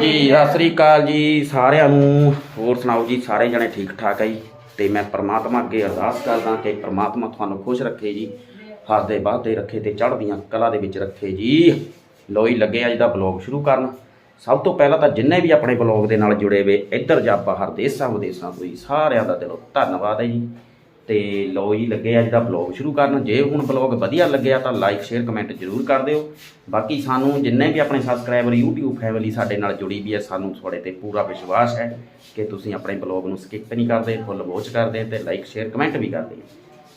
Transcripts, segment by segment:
ਜੀ, ਸਤਿ ਸ੍ਰੀ ਅਕਾਲ ਜੀ ਸਾਰਿਆਂ ਨੂੰ। ਹੋਰ ਸੁਣਾਓ ਜੀ, ਸਾਰੇ ਜਣੇ ਠੀਕ ਠਾਕ ਹੈ ਜੀ? ਤੇ ਮੈਂ ਪ੍ਰਮਾਤਮਾ ਅੱਗੇ ਅਰਦਾਸ ਕਰਦਾ ਕਿ ਪ੍ਰਮਾਤਮਾ ਤੁਹਾਨੂੰ ਖੁਸ਼ ਰੱਖੇ ਜੀ ਹੱਸਦੇ ਬਾਦੇ ਰੱਖੇ ਤੇ ਚੜ੍ਹਦੀਆਂ ਕਲਾ ਦੇ ਵਿੱਚ ਰੱਖੇ ਜੀ। ਲੋਈ ਲੱਗੇ ਅੱਜ ਦਾ ਬਲੌਗ ਸ਼ੁਰੂ ਕਰਨ। ਸਭ ਤੋਂ ਪਹਿਲਾਂ ਤਾਂ ਜਿੰਨੇ ਵੀ ਆਪਣੇ ਬਲੌਗ ਦੇ ਨਾਲ ਜੁੜੇ ਹੋਏ, ਇੱਧਰ ਜਾਂ ਬਾਹਰ ਦੇਸਾਂ ਵਿਦੇਸਾਂ ਤੋਂ ਜੀ, ਸਾਰਿਆਂ ਦਾ ਦਿਲੋਂ ਧੰਨਵਾਦ ਹੈ ਜੀ। ਤੇ ਲੋ ਜੀ, ਲੱਗੇ ਅੱਜ ਦਾ ਬਲੌਗ ਸ਼ੁਰੂ ਕਰਨ। ਜੇ ਹੁਣ ਬਲੌਗ ਵਧੀਆ ਲੱਗਿਆ ਤਾਂ ਲਾਈਕ ਸ਼ੇਅਰ ਕਮੈਂਟ ਜ਼ਰੂਰ ਕਰ ਦਿਓ। ਬਾਕੀ ਸਾਨੂੰ ਜਿੰਨੇ ਵੀ ਆਪਣੇ ਸਬਸਕ੍ਰਾਈਬਰ YouTube ਫੈਮਿਲੀ ਸਾਡੇ ਨਾਲ ਜੁੜੀ ਵੀ ਹੈ, ਸਾਨੂੰ ਤੁਹਾਡੇ ਤੇ ਪੂਰਾ ਵਿਸ਼ਵਾਸ ਹੈ ਕਿ ਤੁਸੀਂ ਆਪਣੇ ਬਲੌਗ ਨੂੰ ਸਕਿਪ ਨਹੀਂ ਕਰਦੇ ਫੁੱਲ ਵਾਚ ਕਰਦੇ ਤੇ ਲਾਈਕ ਸ਼ੇਅਰ ਕਮੈਂਟ ਵੀ ਕਰਦੇ।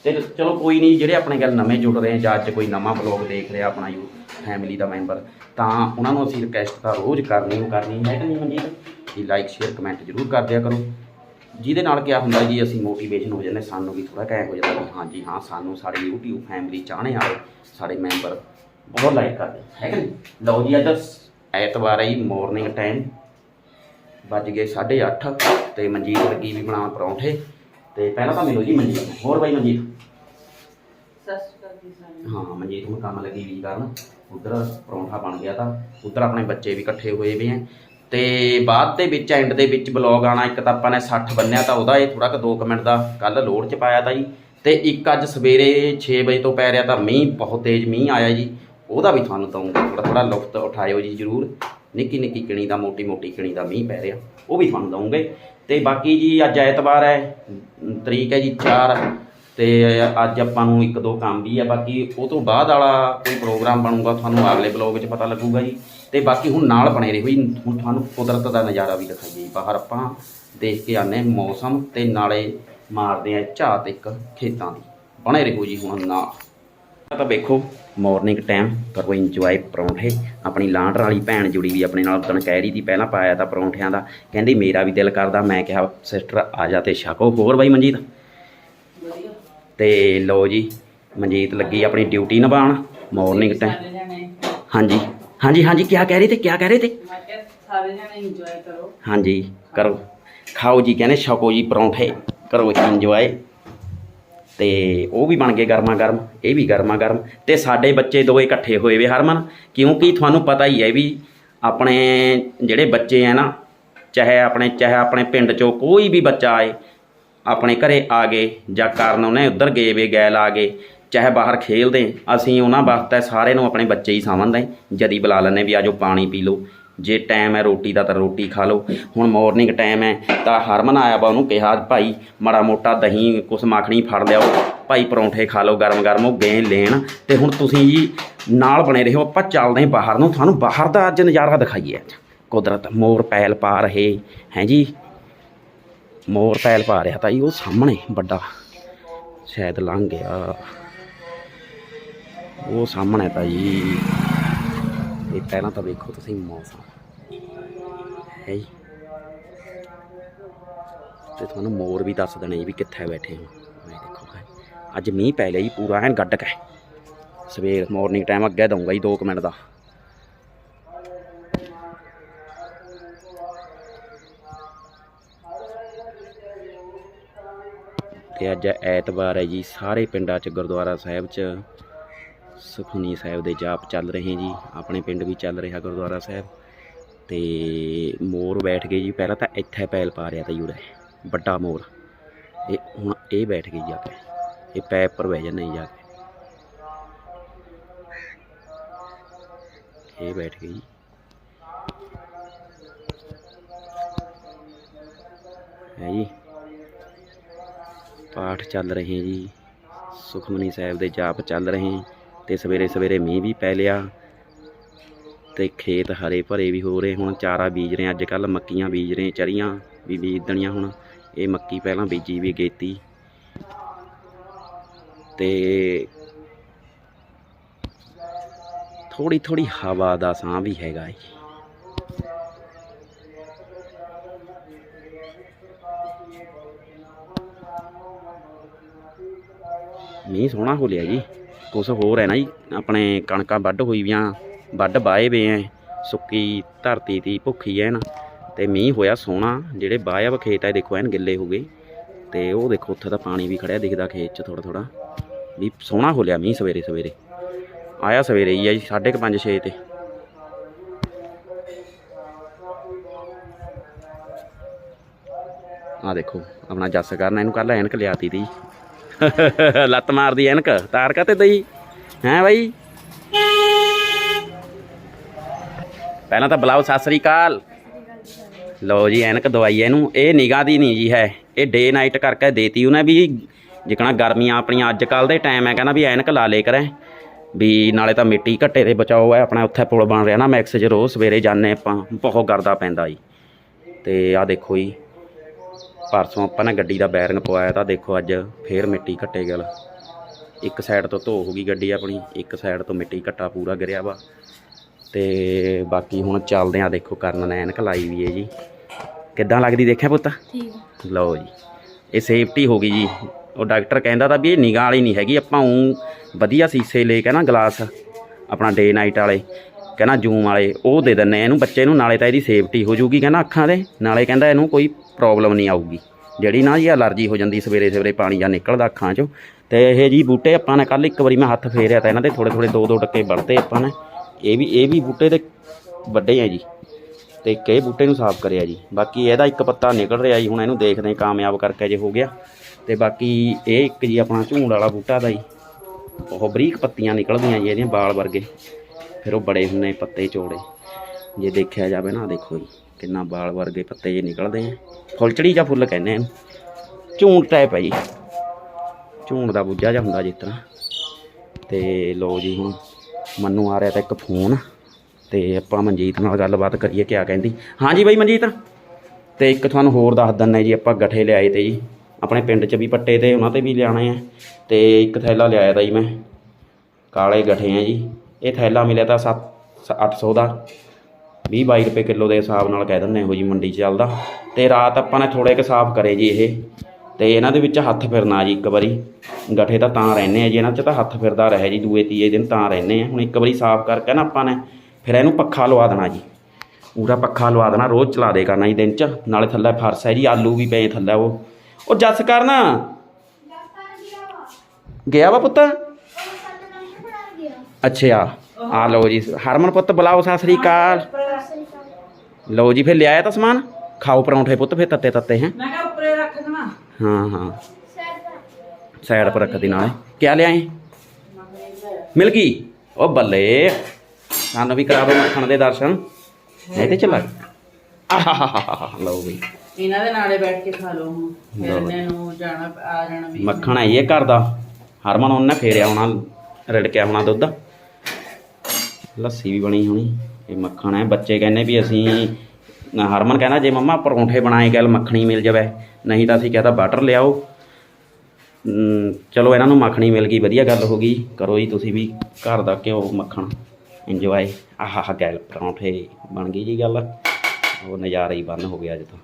ਤੇ ਚਲੋ ਕੋਈ ਨਹੀਂ, ਜਿਹੜੇ ਆਪਣੇ ਗੱਲ ਨਵੇਂ ਜੁੜ ਰਹੇ ਜਾਂ ਅੱਜ ਕੋਈ ਨਵਾਂ ਬਲੌਗ ਦੇਖ ਰਿਹਾ ਆਪਣਾ ਯੂ ਫੈਮਿਲੀ ਦਾ ਮੈਂਬਰ ਤਾਂ ਉਹਨਾਂ ਨੂੰ ਅਸੀਂ ਰਿਕਵੈਸਟ ਤਾਂ ਰੋਜ਼ ਕਰਨੀ ਉਹ ਕਰਨੀ ਹੈ ਕਿ ਨਹੀਂ ਮਨਜੀਤ? ਕਿ ਲਾਈਕ ਸ਼ੇਅਰ ਕਮੈਂਟ ਜ਼ਰੂਰ ਕਰ ਦਿਆ ਕਰੋ। ਜਿਹਦੇ ਨਾਲ ਕੀ ਹੁੰਦਾ ਜੀ ਅਸੀਂ ਮੋਟੀਵੇਸ਼ਨ ਹੋ ਜਾਂਦੇ ਸਾਨੂੰ ਵੀ ਥੋੜਾ ਕਹਿ ਹੋ ਜਾਂਦਾ ਵੀ ਹਾਂਜੀ ਹਾਂ ਸਾਨੂੰ ਸਾਡੇ YouTube ਫੈਮਿਲੀ ਚਾਹਣੇ ਵਾਲੇ ਸਾਡੇ ਮੈਂਬਰ ਬਹੁਤ ਲਾਈਕ ਕਰਦੇ ਹੈ ਕਿ ਨਹੀਂ ਲਓ ਜੀ ਅੱਜ ਐਤਵਾਰ ਹੈ ਮਾਰਨਿੰਗ ਟਾਈਮ ਵੱਜ ਗਏ 8:30 ਤੇ ਮਨਜੀਤ ਲੱਗੀ ਵੀ ਬਣਾਉਣ ਪਰੌਂਠੇ ਤੇ ਪਹਿਲਾਂ ਤਾਂ ਮਿਲੋ ਜੀ ਮਨਜੀਤ। ਹੋਰ ਬਾਈ ਮਨਜੀਤ। ਹਾਂ ਮਨਜੀਤ ਹੁਣ ਕੰਮ ਲੱਗੀ ਵੀ ਕਰਨ ਉਧਰ ਪਰੌਂਠਾ ਬਣ ਗਿਆ ਤਾਂ ਉਧਰ ਆਪਣੇ ਬੱਚੇ ਵੀ ਇਕੱਠੇ ਹੋਏ ਵੀ ਐ ਤੇ ਬਾਅਦ ਦੇ ਵਿੱਚ ਐਂਡ ਦੇ ਵਿੱਚ ਬਲੌਗ ਆਣਾ ਇੱਕ ਤਾਂ ਆਪਾਂ ਨੇ 60 ਬੰਨਿਆ ਤਾਂ ਉਹਦਾ ਇਹ ਥੋੜਾ ਕੁ 2 ਮਿੰਟ ਦਾ ਕੱਲ ਲੋਡ ਚ ਪਾਇਆ ਤਾਂ ਜੀ। ਤੇ ਇੱਕ ਅੱਜ ਸਵੇਰੇ 6 ਵਜੇ ਤੋਂ ਪੈ ਰਿਹਾ ਤਾਂ ਮੀਂਹ, ਬਹੁਤ ਤੇਜ਼ ਮੀਂਹ ਆਇਆ ਜੀ। ਉਹਦਾ ਵੀ ਤੁਹਾਨੂੰ ਦਊਂਗਾ ਥੋੜਾ ਥੋੜਾ ਲੁਫਤ ਉਠਾਇਓ ਜੀ ਜਰੂਰ। ਨਿੱਕੀ ਨਿੱਕੀ ਕਿਣੀ ਦਾ, ਮੋਟੀ ਮੋਟੀ ਕਿਣੀ ਦਾ ਮੀਂਹ ਪੈ ਰਿਹਾ, ਉਹ ਵੀ ਤੁਹਾਨੂੰ ਦਊਂਗੇ। ਤੇ ਬਾਕੀ ਜੀ ਅੱਜ ਐਤਵਾਰ ਹੈ ਤਰੀਕ ਹੈ ਜੀ 4 ਤੇ ਅੱਜ ਆਪਾਂ ਨੂੰ ਇੱਕ ਦੋ ਕੰਮ ਵੀ ਆ, ਬਾਕੀ ਉਹ ਤੋਂ ਬਾਅਦ ਵਾਲਾ ਕੋਈ ਪ੍ਰੋਗਰਾਮ ਬਣੂਗਾ, ਤੁਹਾਨੂੰ ਅਗਲੇ ਬਲੌਗ 'ਚ ਪਤਾ ਲੱਗੂਗਾ ਜੀ। ਤੇ ਬਾਕੀ ਹੁਣ ਨਾਲ ਬਣੇ ਰਹੋ ਜੀ, ਹੁਣ ਤੁਹਾਨੂੰ ਕੁਦਰਤ ਦਾ ਨਜ਼ਾਰਾ ਵੀ ਦਿਖਾਈਏ ਜੀ। ਬਾਹਰ ਆਪਾਂ ਦੇਖ ਕੇ ਆਨੇ ਮੌਸਮ ਤੇ ਨਾਲੇ ਮਾਰਦੇ ਆ ਝਾਤ ਇੱਕ ਖੇਤਾਂ ਦੀ। ਬਣੇ ਰਹੋ ਜੀ ਹੁਣ ਨਾਲ। ਤਾਂ ਵੇਖੋ ਮਾਰਨਿੰਗ ਟਾਈਮ ਕਰੋ ਇੰਜੋਏ ਪਰੌਂਠੇ। ਆਪਣੀ ਲਾਂਡਰ ਵਾਲੀ ਭੈਣ ਜੁੜੀ ਵੀ ਆਪਣੇ ਨਾਲ ਉਦੋਂ ਕਹਿ ਰਹੀ ਸੀ ਪਹਿਲਾਂ ਪਾਇਆ ਤਾਂ ਪਰੌਂਠਿਆਂ ਦਾ। ਕਹਿੰਦੀ, ਮੇਰਾ ਵੀ ਦਿਲ ਕਰਦਾ। ਮੈਂ ਕਿਹਾ, ਸਿਸਟਰ, ਆ ਜਾ ਤੇ ਛਕੋ। ਹੋਰ ਬਾਈ ਮਨਜੀਤ? ਵਧੀਆ ਤੇ ਲਓ ਜੀ ਮਨਜੀਤ ਲੱਗੀ ਆਪਣੀ ਡਿਊਟੀ ਨਿਭਾਉਣ ਮਾਰਨਿੰਗ ਟਾਈਮ ਹਾਂਜੀ ਹਾਂਜੀ ਹਾਂਜੀ ਕੀ ਕਹਿ ਰਹੇ ਤੇ ਕੀ ਕਹਿ ਰਹੇ ਤੇ? ਮੈਂ ਕਿਹਾ ਸਾਰੇ ਜਣੇ ਇੰਜੋਏ ਕਰੋ। ਹਾਂਜੀ ਕਰੋ। ਖਾਓ ਜੀ ਕਹਿੰਦੇ ਛਕੋ ਜੀ ਪਰੌਂਠੇ ਕਰੋ ਇੰਜੋਏ ਤੇ ਉਹ ਵੀ ਬਣ ਗਏ ਗਰਮਾ ਗਰਮ ਇਹ ਵੀ ਗਰਮਾ ਗਰਮ ਤੇ ਸਾਡੇ ਬੱਚੇ ਦੋ ਇਕੱਠੇ ਹੋਏ ਵੇ ਹਰਮਨ ਕਿਉਂਕਿ ਤੁਹਾਨੂੰ ਪਤਾ ਹੀ ਹੈ ਵੀ ਆਪਣੇ ਜਿਹੜੇ ਬੱਚੇ ਆ ਨਾ ਚਾਹੇ ਆਪਣੇ ਚਾਹੇ ਆਪਣੇ ਪਿੰਡ ਚੋਂ ਕੋਈ ਵੀ ਬੱਚਾ ਆਏ ਆਪਣੇ ਘਰੇ ਆ ਗਏ, ਜਾਂ ਕਾਰਨ ਉਹਨੇ ਉੱਧਰ ਗਏ ਵੇ, ਗੈਲ ਆ ਗਏ, ਚਾਹੇ ਬਾਹਰ ਖੇਲਦੇ, ਅਸੀਂ ਉਹਨਾਂ ਵਾਸਤੇ ਸਾਰੇ ਨੂੰ ਆਪਣੇ ਬੱਚੇ ਹੀ ਸਮਝਦੇ ਜਦੀ ਬੁਲਾ ਲੈਂਦੇ ਵੀ ਆਜੋ ਪਾਣੀ ਪੀ ਲਓ, ਜੇ ਟਾਈਮ ਹੈ ਰੋਟੀ ਦਾ ਤਾਂ ਰੋਟੀ ਖਾ ਲਓ, ਹੁਣ ਮਾਰਨਿੰਗ ਟਾਈਮ ਹੈ, ਤਾਂ ਹਰਮਨ ਆਇਆ ਵਾ, ਉਹਨੂੰ ਕਿਹਾ, ਭਾਈ, ਮਾੜਾ ਮੋਟਾ ਦਹੀਂ, ਕੁਛ ਮੱਖਣੀ ਫੜ ਲਿਆਓ, ਭਾਈ ਪਰੌਂਠੇ ਖਾ ਲਓ, ਗਰਮ ਗਰਮ ਉਹ ਗਏ ਲੈਣ, ਤੇ ਹੁਣ ਤੁਸੀਂ ਜੀ ਨਾਲ ਬਣੇ ਰਹੋ, ਆਪਾਂ ਚੱਲਦੇ ਬਾਹਰ ਨੂੰ, ਤੁਹਾਨੂੰ ਬਾਹਰ ਦਾ ਅੱਜ ਨਜ਼ਾਰਾ ਦਿਖਾਈਏ, ਕੁਦਰਤ ਮੋਰ ਪੈਲ ਪਾ ਰਹੇ, ਹੈ ਜੀ? ਮੋਰ ਪੈਲ ਪਾ ਰਿਹਾ ਤਾਂ ਜੀ ਉਹ ਸਾਹਮਣੇ ਵੱਡਾ, ਸ਼ਾਇਦ ਲੰਘ ਗਿਆ। ਉਹ ਸਾਹਮਣੇ ਤਾਂ ਜੀ, ਇਹ ਪਹਿਲਾਂ ਤਾਂ ਵੇਖੋ ਤੁਸੀਂ ਮੌਸਮ। ਹੈ ਜੀ। ਤੇ ਤੁਹਾਨੂੰ ਮੋਰ ਵੀ ਦੱਸ ਦੇਣੇ ਜੀ ਵੀ ਕਿੱਥੇ ਬੈਠੇ ਹੋ। ਮੈਂ ਦੇਖੋ ਅੱਜ ਮੀਂਹ ਪੈ ਲਿਆ ਜੀ, ਪੂਰਾ ਐਨ ਗੱਡਕ ਹੈ। ਸਵੇਰ ਮਾਰਨਿੰਗ ਟਾਈਮ ਅੱਗੇ ਦਊਂਗਾ ਜੀ 2 ਮਿੰਟ ਦਾ। ਤੇ ਅੱਜ ਐਤਵਾਰ ਹੈ ਜੀ। ਸਾਰੇ ਪਿੰਡਾਂ 'ਚ ਗੁਰਦੁਆਰਾ ਸਾਹਿਬ 'ਚ ਸੁਖਮਨੀ ਸਾਹਿਬ ਦੇ ਜਾਪ ਚੱਲ ਰਹੇ ਜੀ। ਆਪਣੇ ਪਿੰਡ ਵੀ ਚੱਲ ਰਿਹਾ ਗੁਰਦੁਆਰਾ ਸਾਹਿਬ। ਤੇ ਮੋਰ ਬੈਠ ਗਏ ਜੀ। ਪਹਿਲਾਂ ਤਾਂ ਇੱਥੇ ਪੈਲ ਪਾ ਰਿਹਾ ਤਾਂ ਜੁੜਾ ਵੱਡਾ ਮੋਰ। ਇਹ ਹੁਣ ਇਹ ਬੈਠ ਗਈ ਜਾ ਕੇ। ਇਹ ਪੈ ਉੱਪਰ ਬਹਿ ਜਾਂਦੇ ਜੀ ਜਾ ਕੇ। ਇਹ ਬੈਠ ਗਈ ਜੀ। ਹੈ ਜੀ। ਪਾਠ ਚੱਲ ਰਹੇ ਜੀ। ਸੁਖਮਨੀ ਸਾਹਿਬ ਦੇ ਜਾਪ ਚੱਲ ਰਹੇ। ਤੇ ਸਵੇਰੇ ਸਵੇਰੇ ਮੀਂਹ ਵੀ ਪੈ ਲਿਆ। ਤੇ ਖੇਤ ਹਰੇ ਭਰੇ ਵੀ ਹੋ ਰਹੇ ਹੁਣ। ਚਾਰਾ ਬੀਜ ਰਹੇ ਅੱਜ ਕੱਲ ਮੱਕੀਆਂ ਬੀਜ ਰਹੇ ਚਰੀਆਂ ਵੀ ਬੀਜ ਦੇਣੀਆਂ ਹੁਣ। ਇਹ ਮੱਕੀ ਪਹਿਲਾਂ ਬੀਜੀ ਵੀ ਗੇਤੀ। ਤੇ ਥੋੜੀ ਥੋੜੀ ਹਵਾ ਦਾ ਸਾਹ ਵੀ ਹੈਗਾ ਜੀ। ਮੀਂਹ ਸੋਹਣਾ ਹੋ ਲਿਆ ਜੀ। ਕੁਝ ਹੋਰ ਹੈ ਨਾ ਜੀ, ਆਪਣੇ ਕਣਕਾਂ ਵੱਢ ਹੋਈ ਵੀਆਂ, ਵੱਢ ਬਾਏ ਵੇ ਐ, ਸੁੱਕੀ ਧਰਤੀ ਦੀ ਭੁੱਖੀ ਐ ਨਾ। ਤੇ ਮੀਂਹ ਹੋਇਆ ਸੋਹਣਾ, ਜਿਹੜੇ ਬਾਇਆ ਵਾ ਖੇਤ ਐ ਦੇਖੋ ਐਨ ਗਿੱਲੇ ਹੋ ਗਏ। ਤੇ ਉਹ ਦੇਖੋ, ਉੱਥੇ ਤਾਂ ਪਾਣੀ ਵੀ ਖੜਿਆ ਦਿਖਦਾ ਖੇਤ 'ਚ ਥੋੜਾ ਥੋੜਾ ਵੀ ਸੋਹਣਾ ਹੋ ਲਿਆ ਮੀਂਹ ਸਵੇਰੇ ਸਵੇਰੇ। ਆਇਆ ਸਵੇਰੇ ਹੀ ਆ ਜੀ 5:30 6 ਤੇ। ਆ ਦੇਖੋ, ਆਪਣਾ ਜੱਸ ਕਰਨਾ, ਇਹਨੂੰ ਕੱਲ ਐਨਕ ਲਿਆਤੀ ਤੀ। ਲੱਤ ਮਾਰਦੀ ਐਨਕ। ਤਾਰ ਕਾ ਤੇ ਦਈ? ਹੈ ਬਾਈ? ਪਹਿਲਾਂ ਤਾਂ ਬੁਲਾਓ, ਸਤਿ ਸ੍ਰੀ ਅਕਾਲ। ਲਓ ਜੀ, ਐਨਕ ਦਵਾਈ ਇਹਨੂੰ। ਇਹ ਨਿਗਾਹ ਦੀ ਨਹੀਂ ਜੀ ਹੈ। ਇਹ ਡੇ ਨਾਈਟ ਕਰਕੇ ਦੇਤੀ ਉਹਨੇ ਵੀ। ਜਿਕਣਾ ਗਰਮੀਆਂ ਆਪਣੀਆਂ ਅੱਜ ਕੱਲ ਦੇ ਟਾਈਮ ਹੈ ਕਹਿੰਦਾ ਵੀ ਐਨਕ ਲਾ ਲੇ ਕਰੇ। ਵੀ ਨਾਲੇ ਤਾਂ ਮਿੱਟੀ ਘੱਟੇ ਦੇ ਬਚਾਓ ਹੈ ਆਪਣਾ ਉੱਥੇ ਪੁਲ ਬਣ ਰਿਹਾ ਨਾ, ਮੈਕਸ 'ਚ ਰੋਜ਼ ਸਵੇਰੇ ਜਾਂਦੇ ਆਪਾਂ। ਬਹੁਤ ਗਰਦਾ ਪੈਂਦਾ ਜੀ। ਤੇ ਆ ਦੇਖੋ ਜੀ। ਪਰਸੋਂ ਆਪਾਂ ਨੇ ਗੱਡੀ ਦਾ ਬੈਰਿੰਗ ਪਵਾਇਆ ਤਾਂ ਦੇਖੋ ਅੱਜ ਫੇਰ ਮਿੱਟੀ ਘੱਟੇ ਗਲ। ਇੱਕ ਸਾਈਡ ਤੋਂ ਧੋ ਹੋ ਗਈ ਗੱਡੀ ਆਪਣੀ ਇੱਕ ਸਾਈਡ ਤੋਂ ਮਿੱਟੀ ਘੱਟਾ ਪੂਰਾ ਗਿਰਿਆ ਵਾ। ਤੇ ਬਾਕੀ ਹੁਣ ਚੱਲਦੇ ਆ ਦੇਖੋ ਕਰਨ ਨੇ ਐਨਕ ਲਾਈ ਵੀ ਹੈ ਜੀ। ਕਿੱਦਾਂ ਲੱਗਦੀ ਦੇਖਿਆ ਪੁੱਤ? ਠੀਕ ਲਓ ਜੀ। ਇਹ ਸੇਫਟੀ ਹੋ ਗਈ ਜੀ। ਉਹ ਡਾਕਟਰ ਕਹਿੰਦਾ ਤਾਂ ਵੀ ਇਹ ਨਿਗਾਹ ਵਾਲੀ ਨਹੀਂ ਹੈਗੀ ਆਪਾਂ ਉਂ ਵਧੀਆ ਸੀਸੇ ਲੈ ਕੇ ਨਾ ਗਲਾਸ ਆਪਣਾ ਡੇ ਨਾਈਟ ਵਾਲੇ। ਕਹਿੰਦਾ ਜੂਮ ਵਾਲੇ, ਉਹ ਦੇ ਦਿੰਨੇ ਇਹਨੂੰ ਬੱਚੇ ਨੂੰ ਨਾਲੇ ਤਾਂ ਇਹਦੀ ਸੇਫਟੀ ਹੋ ਜੂਗੀ ਕਹਿੰਦਾ ਅੱਖਾਂ ਦੇ। ਨਾਲੇ ਕਹਿੰਦਾ ਇਹਨੂੰ ਕੋਈ ਪ੍ਰੋਬਲਮ ਨਹੀਂ ਆਊਗੀ। ਜਿਹੜੀ ਨਾ ਜੀ ਅਲਰਜੀ ਹੋ ਜਾਂਦੀ ਸਵੇਰੇ ਸਵੇਰੇ ਪਾਣੀ ਜਾਂ ਨਿਕਲਦਾ ਅੱਖਾਂ 'ਚੋਂ। ਤੇ ਇਹ ਜੀ ਬੂਟੇ ਆਪਾਂ ਨੇ ਕੱਲ ਇੱਕ ਵਾਰੀ ਮੈਂ ਹੱਥ ਫੇਰਿਆ ਤਾਂ ਇਹਨਾਂ ਦੇ ਥੋੜੇ ਥੋੜੇ ਦੋ ਦੋ ਟੱਕੇ ਵੜਤੇ ਆਪਾਂ ਨੇ। ਇਹ ਵੀ ਇਹ ਵੀ ਬੂਟੇ ਦੇ ਵੱਡੇ ਆ ਜੀ। ਤੇ ਕਈ ਬੂਟੇ ਨੂੰ ਸਾਫ਼ ਕਰਿਆ ਜੀ। ਬਾਕੀ ਇਹਦਾ ਇੱਕ ਪੱਤਾ ਨਿਕਲ ਰਿਹਾ ਜੀ, ਹੁਣ ਇਹਨੂੰ ਦੇਖਦੇ ਕਾਮਯਾਬ ਕਰਕੇ ਜੇ ਹੋ ਗਿਆ। ਤੇ ਬਾਕੀ ਇਹ ਇੱਕ ਜੀ ਆਪਣਾ ਝੂੰਡ ਵਾਲਾ ਬੂਟਾ ਦਾ ਜੀ। ਉਹ ਬਰੀਕ ਪੱਤੀਆਂ ਨਿਕਲਦੀਆਂ ਜੀ ਇਹਦੀਆਂ ਬਾਲ ਵਰਗੇ। ਫਿਰ ਉਹ ਬੜੇ ਹੁੰਨੇ ਪੱਤੇ ਚੋੜੇ। ਜੇ ਦੇਖਿਆ ਜਾਵੇ ਨਾ, ਦੇਖੋ ਜੀ, ਕਿੰਨਾ ਬਾਲ ਵਰਗੇ ਪੱਤੇ ਜੇ ਨਿਕਲਦੇ ਆ। ਫੁੱਲਚੜੀ ਜਾਂ ਫੁੱਲ ਕਹਿੰਦੇ ਆ ਇਹਨੂੰ। ਟਾਈਪ ਹੈ ਜੀ। ਝੂਣ ਦਾ ਬੁੱਝਾ ਜਿਹਾ ਹੁੰਦਾ ਜਿਸ ਤਰ੍ਹਾਂ। ਤੇ ਲੋ ਜੀ ਹੁਣ, ਮੈਨੂੰ ਆ ਰਿਹਾ ਤਾਂ ਇੱਕ ਫੋਨ। ਤੇ ਆਪਾਂ ਮਨਜੀਤ ਨਾਲ ਗੱਲਬਾਤ ਕਰੀਏ, ਕਿਆ ਕਹਿੰਦੀ। ਹਾਂਜੀ ਬਾਈ ਮਨਜੀਤ। ਤੇ ਇੱਕ ਤੁਹਾਨੂੰ ਹੋਰ ਦੱਸ ਦਿੰਨੇ ਜੀ, ਆਪਾਂ ਗੱਠੇ ਲਿਆਏ ਤੇ ਜੀ। ਆਪਣੇ ਪਿੰਡ 'ਚ ਵੀ ਪੱਟੇ ਤੇ, ਉਹਨਾਂ ਤੇ ਵੀ ਲਿਆਣੇ ਆ। ਤੇ ਇੱਕ ਥੈਲਾ ਲਿਆਇਆ ਤਾ ਜੀ ਮੈਂ। ਕਾਲੇ ਗੱਠੇ ਆ ਜੀ। ਇਹ ਥੈਲਾ ਮਿਲਿਆ ਤਾਂ 7 800 ਦਾ। 20 22 ਰੁਪਏ ਕਿਲੋ ਦੇ ਹਿਸਾਬ ਨਾਲ ਕਹਿ ਦਿੰਦੇ ਹੋ ਜੀ ਮੰਡੀ 'ਚ ਚੱਲਦਾ। ਤੇ ਰਾਤ ਆਪਾਂ ਨੇ ਥੋੜੇ ਕੁ ਸਾਫ਼ ਕਰੇ ਜੀ ਇਹ। ਤੇ ਇਹਨਾਂ ਦੇ ਵਿੱਚ ਹੱਥ ਫਿਰਨਾ ਜੀ ਇੱਕ ਵਾਰੀ। ਗੱਠੇ ਤਾਂ ਤਾਂ ਰਹਿੰਦੇ ਆ ਜੀ ਇਹਨਾਂ 'ਚ ਤਾਂ ਹੱਥ ਫਿਰਦਾ ਰਹੇ ਜੀ ਦੂਏ ਤੀਏ ਦਿਨ ਤਾਂ ਰਹਿੰਦੇ ਆ। ਹੁਣ ਇੱਕ ਵਾਰੀ ਸਾਫ਼ ਕਰਕੇ ਨਾ ਆਪਾਂ ਨੇ ਫਿਰ ਇਹਨੂੰ ਪੱਖਾ ਲਵਾ ਦੇਣਾ ਜੀ। ਪੂਰਾ ਪੱਖਾ ਲਵਾ ਦੇਣਾ ਰੋਜ਼ ਚਲਾ ਦੇ ਕਰਨਾ ਜੀ ਦਿਨ 'ਚ। ਨਾਲੇ ਥੱਲੇ ਫਰਸ਼ ਹੈ ਜੀ ਆਲੂ ਵੀ ਪਏ ਥੱਲੇ ਉਹ। ਉਹ ਜੱਸ ਕਰਨਾ। ਗਿਆ ਵਾ ਪੁੱਤ? ਅੱਛਾ। ਆ ਲਓ ਜੀ ਹਰਮਨ ਪੁੱਤ ਬੁਲਾਓ ਸਤਿ ਸ੍ਰੀ ਅਕਾਲ। ਲਓ ਜੀ ਫਿਰ ਲਿਆਇਆ ਤਾਂ ਸਮਾਨ? ਖਾਓ ਪਰੌਂਠੇ ਪੁੱਤ ਫਿਰ ਤੱਤੇ ਤੱਤੇ ਹੈ? ਮੈਂ ਕਿਹਾ ਉੱਪਰੇ ਰੱਖ ਦੇਵਾਂ। ਹਾਂ ਹਾਂ। ਸਾਈਡ ਪਰ ਰੱਖ ਦੇ ਨਾਲੇ। ਕਿਆ ਲਿਆਏ? ਮਿਲ ਗਈ? ਉਹ ਬੱਲੇ ਸਾਨੂੰ ਵੀ ਕਰਾ ਦੋ ਮੱਖਣ ਦੇ ਦਰਸ਼ਨ। ਇਹ ਤੇ ਚੱਲਾ ਆਹਾਹਾਹਾ ਲਓ ਬਈ ਇਹਨਾਂ ਦੇ ਨਾਲੇ ਬੈਠ ਕੇ ਖਾ ਲਓ ਹੁਣ। ਫਿਰ ਲਓ। ਇਹਨਾਂ ਨੂੰ ਜਾਣਾ ਆ ਜਾਣਾ ਵੀ। ਮੱਖਣ ਹੈ ਇਹ ਘਰ ਦਾ। ਹਰਮਨ ਉਹਨੇ ਫੇਰਿਆ ਹੋਣਾ ਰੜਕਿਆ ਹੋਣਾ ਦੁੱਧ। ਲੱਸੀ ਵੀ ਬਣੀ ਹੋਣੀ, ਇਹ ਮੱਖਣ ਹੈ। ਬੱਚੇ ਕਹਿੰਦੇ ਵੀ ਅਸੀਂ ਹਰਮਨ ਕਹਿੰਦਾ, ਜੇ ਮੰਮਾ ਪਰੌਂਠੇ ਬਣਾਏ ਗੱਲ ਮੱਖਣੀ ਮਿਲ ਜਾਵੇ। ਨਹੀਂ ਤਾਂ ਅਸੀਂ ਕਹਤਾ ਬਟਰ ਲਿਆਓ। ਚਲੋ ਇਹਨਾਂ ਨੂੰ ਮੱਖਣੀ ਮਿਲ ਗਈ, ਵਧੀਆ ਗੱਲ ਹੋ ਗਈ। ਕਰੋ ਜੀ ਤੁਸੀਂ ਵੀ, ਘਰ ਦਾ ਘਿਓ, ਮੱਖਣ। ਇੰਜੋਏ ਆਹਾ ਗੱਲ, ਪਰੌਂਠੇ ਬਣ ਗਈ ਜੀ ਗੱਲ। ਉਹ ਨਜ਼ਾਰਾ ਹੀ ਬੰਨ ਹੋ ਗਿਆ ਅੱਜ ਤਾਂ।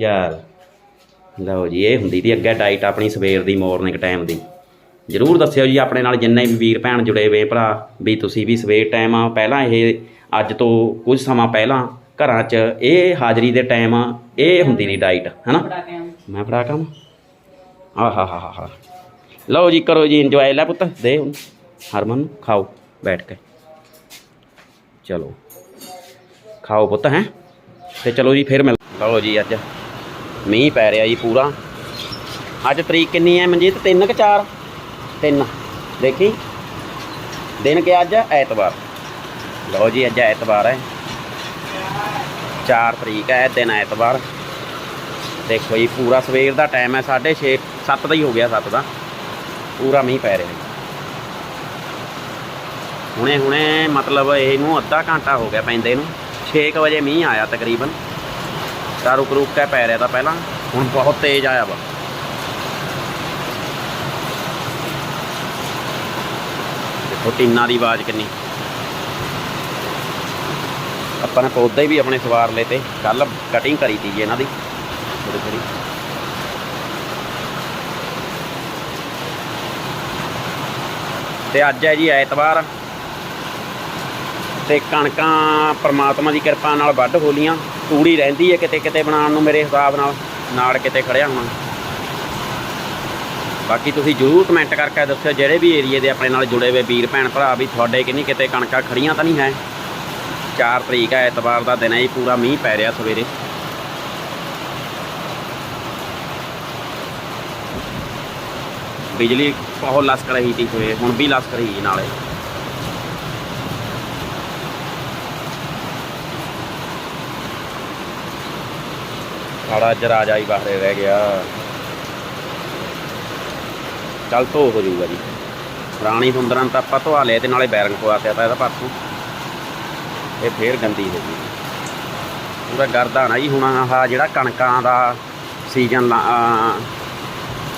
ਯਾਰ ਲਓ ਜੀ, ਇਹ ਹੁੰਦੀ ਦੀ ਅੱਗੇ ਡਾਈਟ ਆਪਣੀ ਸਵੇਰ ਦੀ ਮਾਰਨਿੰਗ ਟਾਈਮ ਦੀ। ਜਰੂਰ ਦੱਸਿਓ ਜੀ ਆਪਣੇ ਨਾਲ ਜਿੰਨੇ ਵੀ ਵੀਰ ਭੈਣ ਜੁੜੇ ਹੋਏ ਭਰਾ ਵੀ ਤੁਸੀਂ ਵੀ ਸਵੇਰ ਟਾਈਮ ਪਹਿਲਾਂ ਇਹ ਅੱਜ ਤੋਂ ਕੁਝ ਸਮਾਂ ਪਹਿਲਾਂ ਘਰਾਂ 'ਚ ਇਹ ਹਾਜ਼ਰੀ ਦੇ ਟਾਈਮ ਇਹ ਹੁੰਦੀ ਦੀ ਡਾਈਟ ਹਨਾ? ਮੈਂ ਫੜਾ ਕੰਮ? ਆਹਾ ਹਾ ਹਾ ਹਾ ਲਓ ਜੀ ਕਰੋ ਜੀ ਇੰਜੋਏ ਲੈ ਪੁੱਤ ਦੇ ਹਰਮਨ ਖਾਓ ਬੈਠ ਕੇ। ਚਲੋ। ਖਾਓ ਪੁੱਤ ਹੈ? ਤੇ ਚਲੋ ਜੀ ਫਿਰ ਮਿਲ ਲਓ ਜੀ ਅੱਜ ਮੀਂਹ ਪੈ ਰਿਹਾ ਜੀ ਪੂਰਾ। ਅੱਜ ਤਰੀਕ ਕਿੰਨੀ ਹੈ ਮਨਜੀਤ? 3 ਕਿ 4 ਤਿੰਨ। ਦੇਖੀ? ਦਿਨ ਕਿ ਅੱਜ? ਐਤਵਾਰ। ਲਓ ਜੀ, ਅੱਜ ਐਤਵਾਰ ਹੈ। 4 ਤਰੀਕ ਹੈ, ਦਿਨ ਐਤਵਾਰ। ਦੇਖੋ ਜੀ, ਪੂਰਾ ਸਵੇਰ ਦਾ ਟਾਈਮ ਹੈ 6:30 7 ਦਾ ਹੀ ਹੋ ਗਿਆ 7 ਦਾ। ਪੂਰਾ ਮੀਂਹ ਪੈ ਰਿਹਾ ਜੀ ਹੁਣੇ ਹੁਣੇ ਮਤਲਬ ਇਹਨੂੰ ਅੱਧਾ ਘੰਟਾ ਹੋ ਗਿਆ ਪੈਂਦੇ ਨੂੰ। 6 ਵਜੇ ਮੀਂਹ ਆਇਆ ਤਕਰੀਬਨ। ਤਾਂ ਰੁਕ ਰੁਕ ਕੇ ਪੈ ਰਿਹਾ ਤਾਂ ਪਹਿਲਾਂ। ਹੁਣ ਬਹੁਤ ਤੇਜ਼ ਆਇਆ ਵਾ। ਦੇਖੋ ਟੀਨਾਂ ਦੀ ਆਵਾਜ਼ ਕਿੰਨੀ? ਆਪਾਂ ਨੇ ਪੌਦੇ ਵੀ ਆਪਣੇ ਸਵਾਰ ਲਏ ਤੇ ਕੱਲ ਕਟਿੰਗ ਕਰੀ ਤੀ ਜੀ ਇਹਨਾਂ ਦੀ। ਥੋੜੀ ਥੋੜੀ ਤੇ ਅੱਜ ਹੈ ਜੀ ਐਤਵਾਰ ਤੇ ਕਣਕਾਂ ਪ੍ਰਮਾਤਮਾ ਦੀ ਕਿਰਪਾ ਨਾਲ ਵੱਢ ਹੋ ਲੀਆਂ ਤੂੜੀ ਰਹਿੰਦੀ ਹੈ ਕਿਤੇ ਕਿਤੇ ਬਣਾਉਣ ਨੂੰ ਮੇਰੇ ਹਿਸਾਬ ਨਾਲ ਨਾਲ ਕਿਤੇ ਖੜਿਆ ਹੋਣਾ। ਬਾਕੀ ਤੁਸੀਂ ਜਰੂਰ ਕਮੈਂਟ ਕਰਕੇ ਦੱਸਿਓ ਜਿਹੜੇ ਵੀ ਏਰੀਏ ਦੇ ਆਪਣੇ ਨਾਲ ਜੁੜੇ ਹੋਏ ਵੀਰ ਭੈਣ ਭਰਾ ਵੀ ਤੁਹਾਡੇ ਕਿੰਨੀ ਕਿਤੇ ਕਣਕਾਂ ਖੜੀਆਂ ਤਾਂ ਨਹੀਂ ਹੈ। 4 ਤਰੀਕ ਹੈ, ਐਤਵਾਰ ਦਾ ਦਿਨ ਹੈ ਜੀ, ਪੂਰਾ ਮੀਂਹ ਪੈ ਰਿਹਾ ਸਵੇਰੇ। ਬਿਜਲੀ ਬਹੁਤ ਲਸਕ ਰਹੀ ਸੀ ਹੋਏ ਹੁਣ ਵੀ ਲਸਕ ਰਹੀ ਨਾਲੇ। ਸਾਡਾ ਜਰਾਜਾ ਹੀ ਬਾਹਰੇ ਰਹਿ ਗਿਆ। ਚੱਲ ਧੋ ਹੋ ਜਾਊਗਾ ਜੀ। ਪੁਰਾਣੀ ਸੁੰਦਰਾਂ ਤਾਂ ਆਪਾਂ ਧਵਾ ਲਿਆ ਤੇ ਨਾਲੇ ਬੈਰੰਗ ਪਵਾ ਤਿਆ ਤਾਂ ਇਹਦਾ ਪਾਸੋਂ। ਇਹ ਫੇਰ ਗੰਦੀ ਹੋ ਗਈ। ਪੂਰਾ ਗਰਦਾ ਨਾ ਜੀ ਹੁਣ ਆਹ ਜਿਹੜਾ ਕਣਕਾਂ ਦਾ ਸੀਜ਼ਨ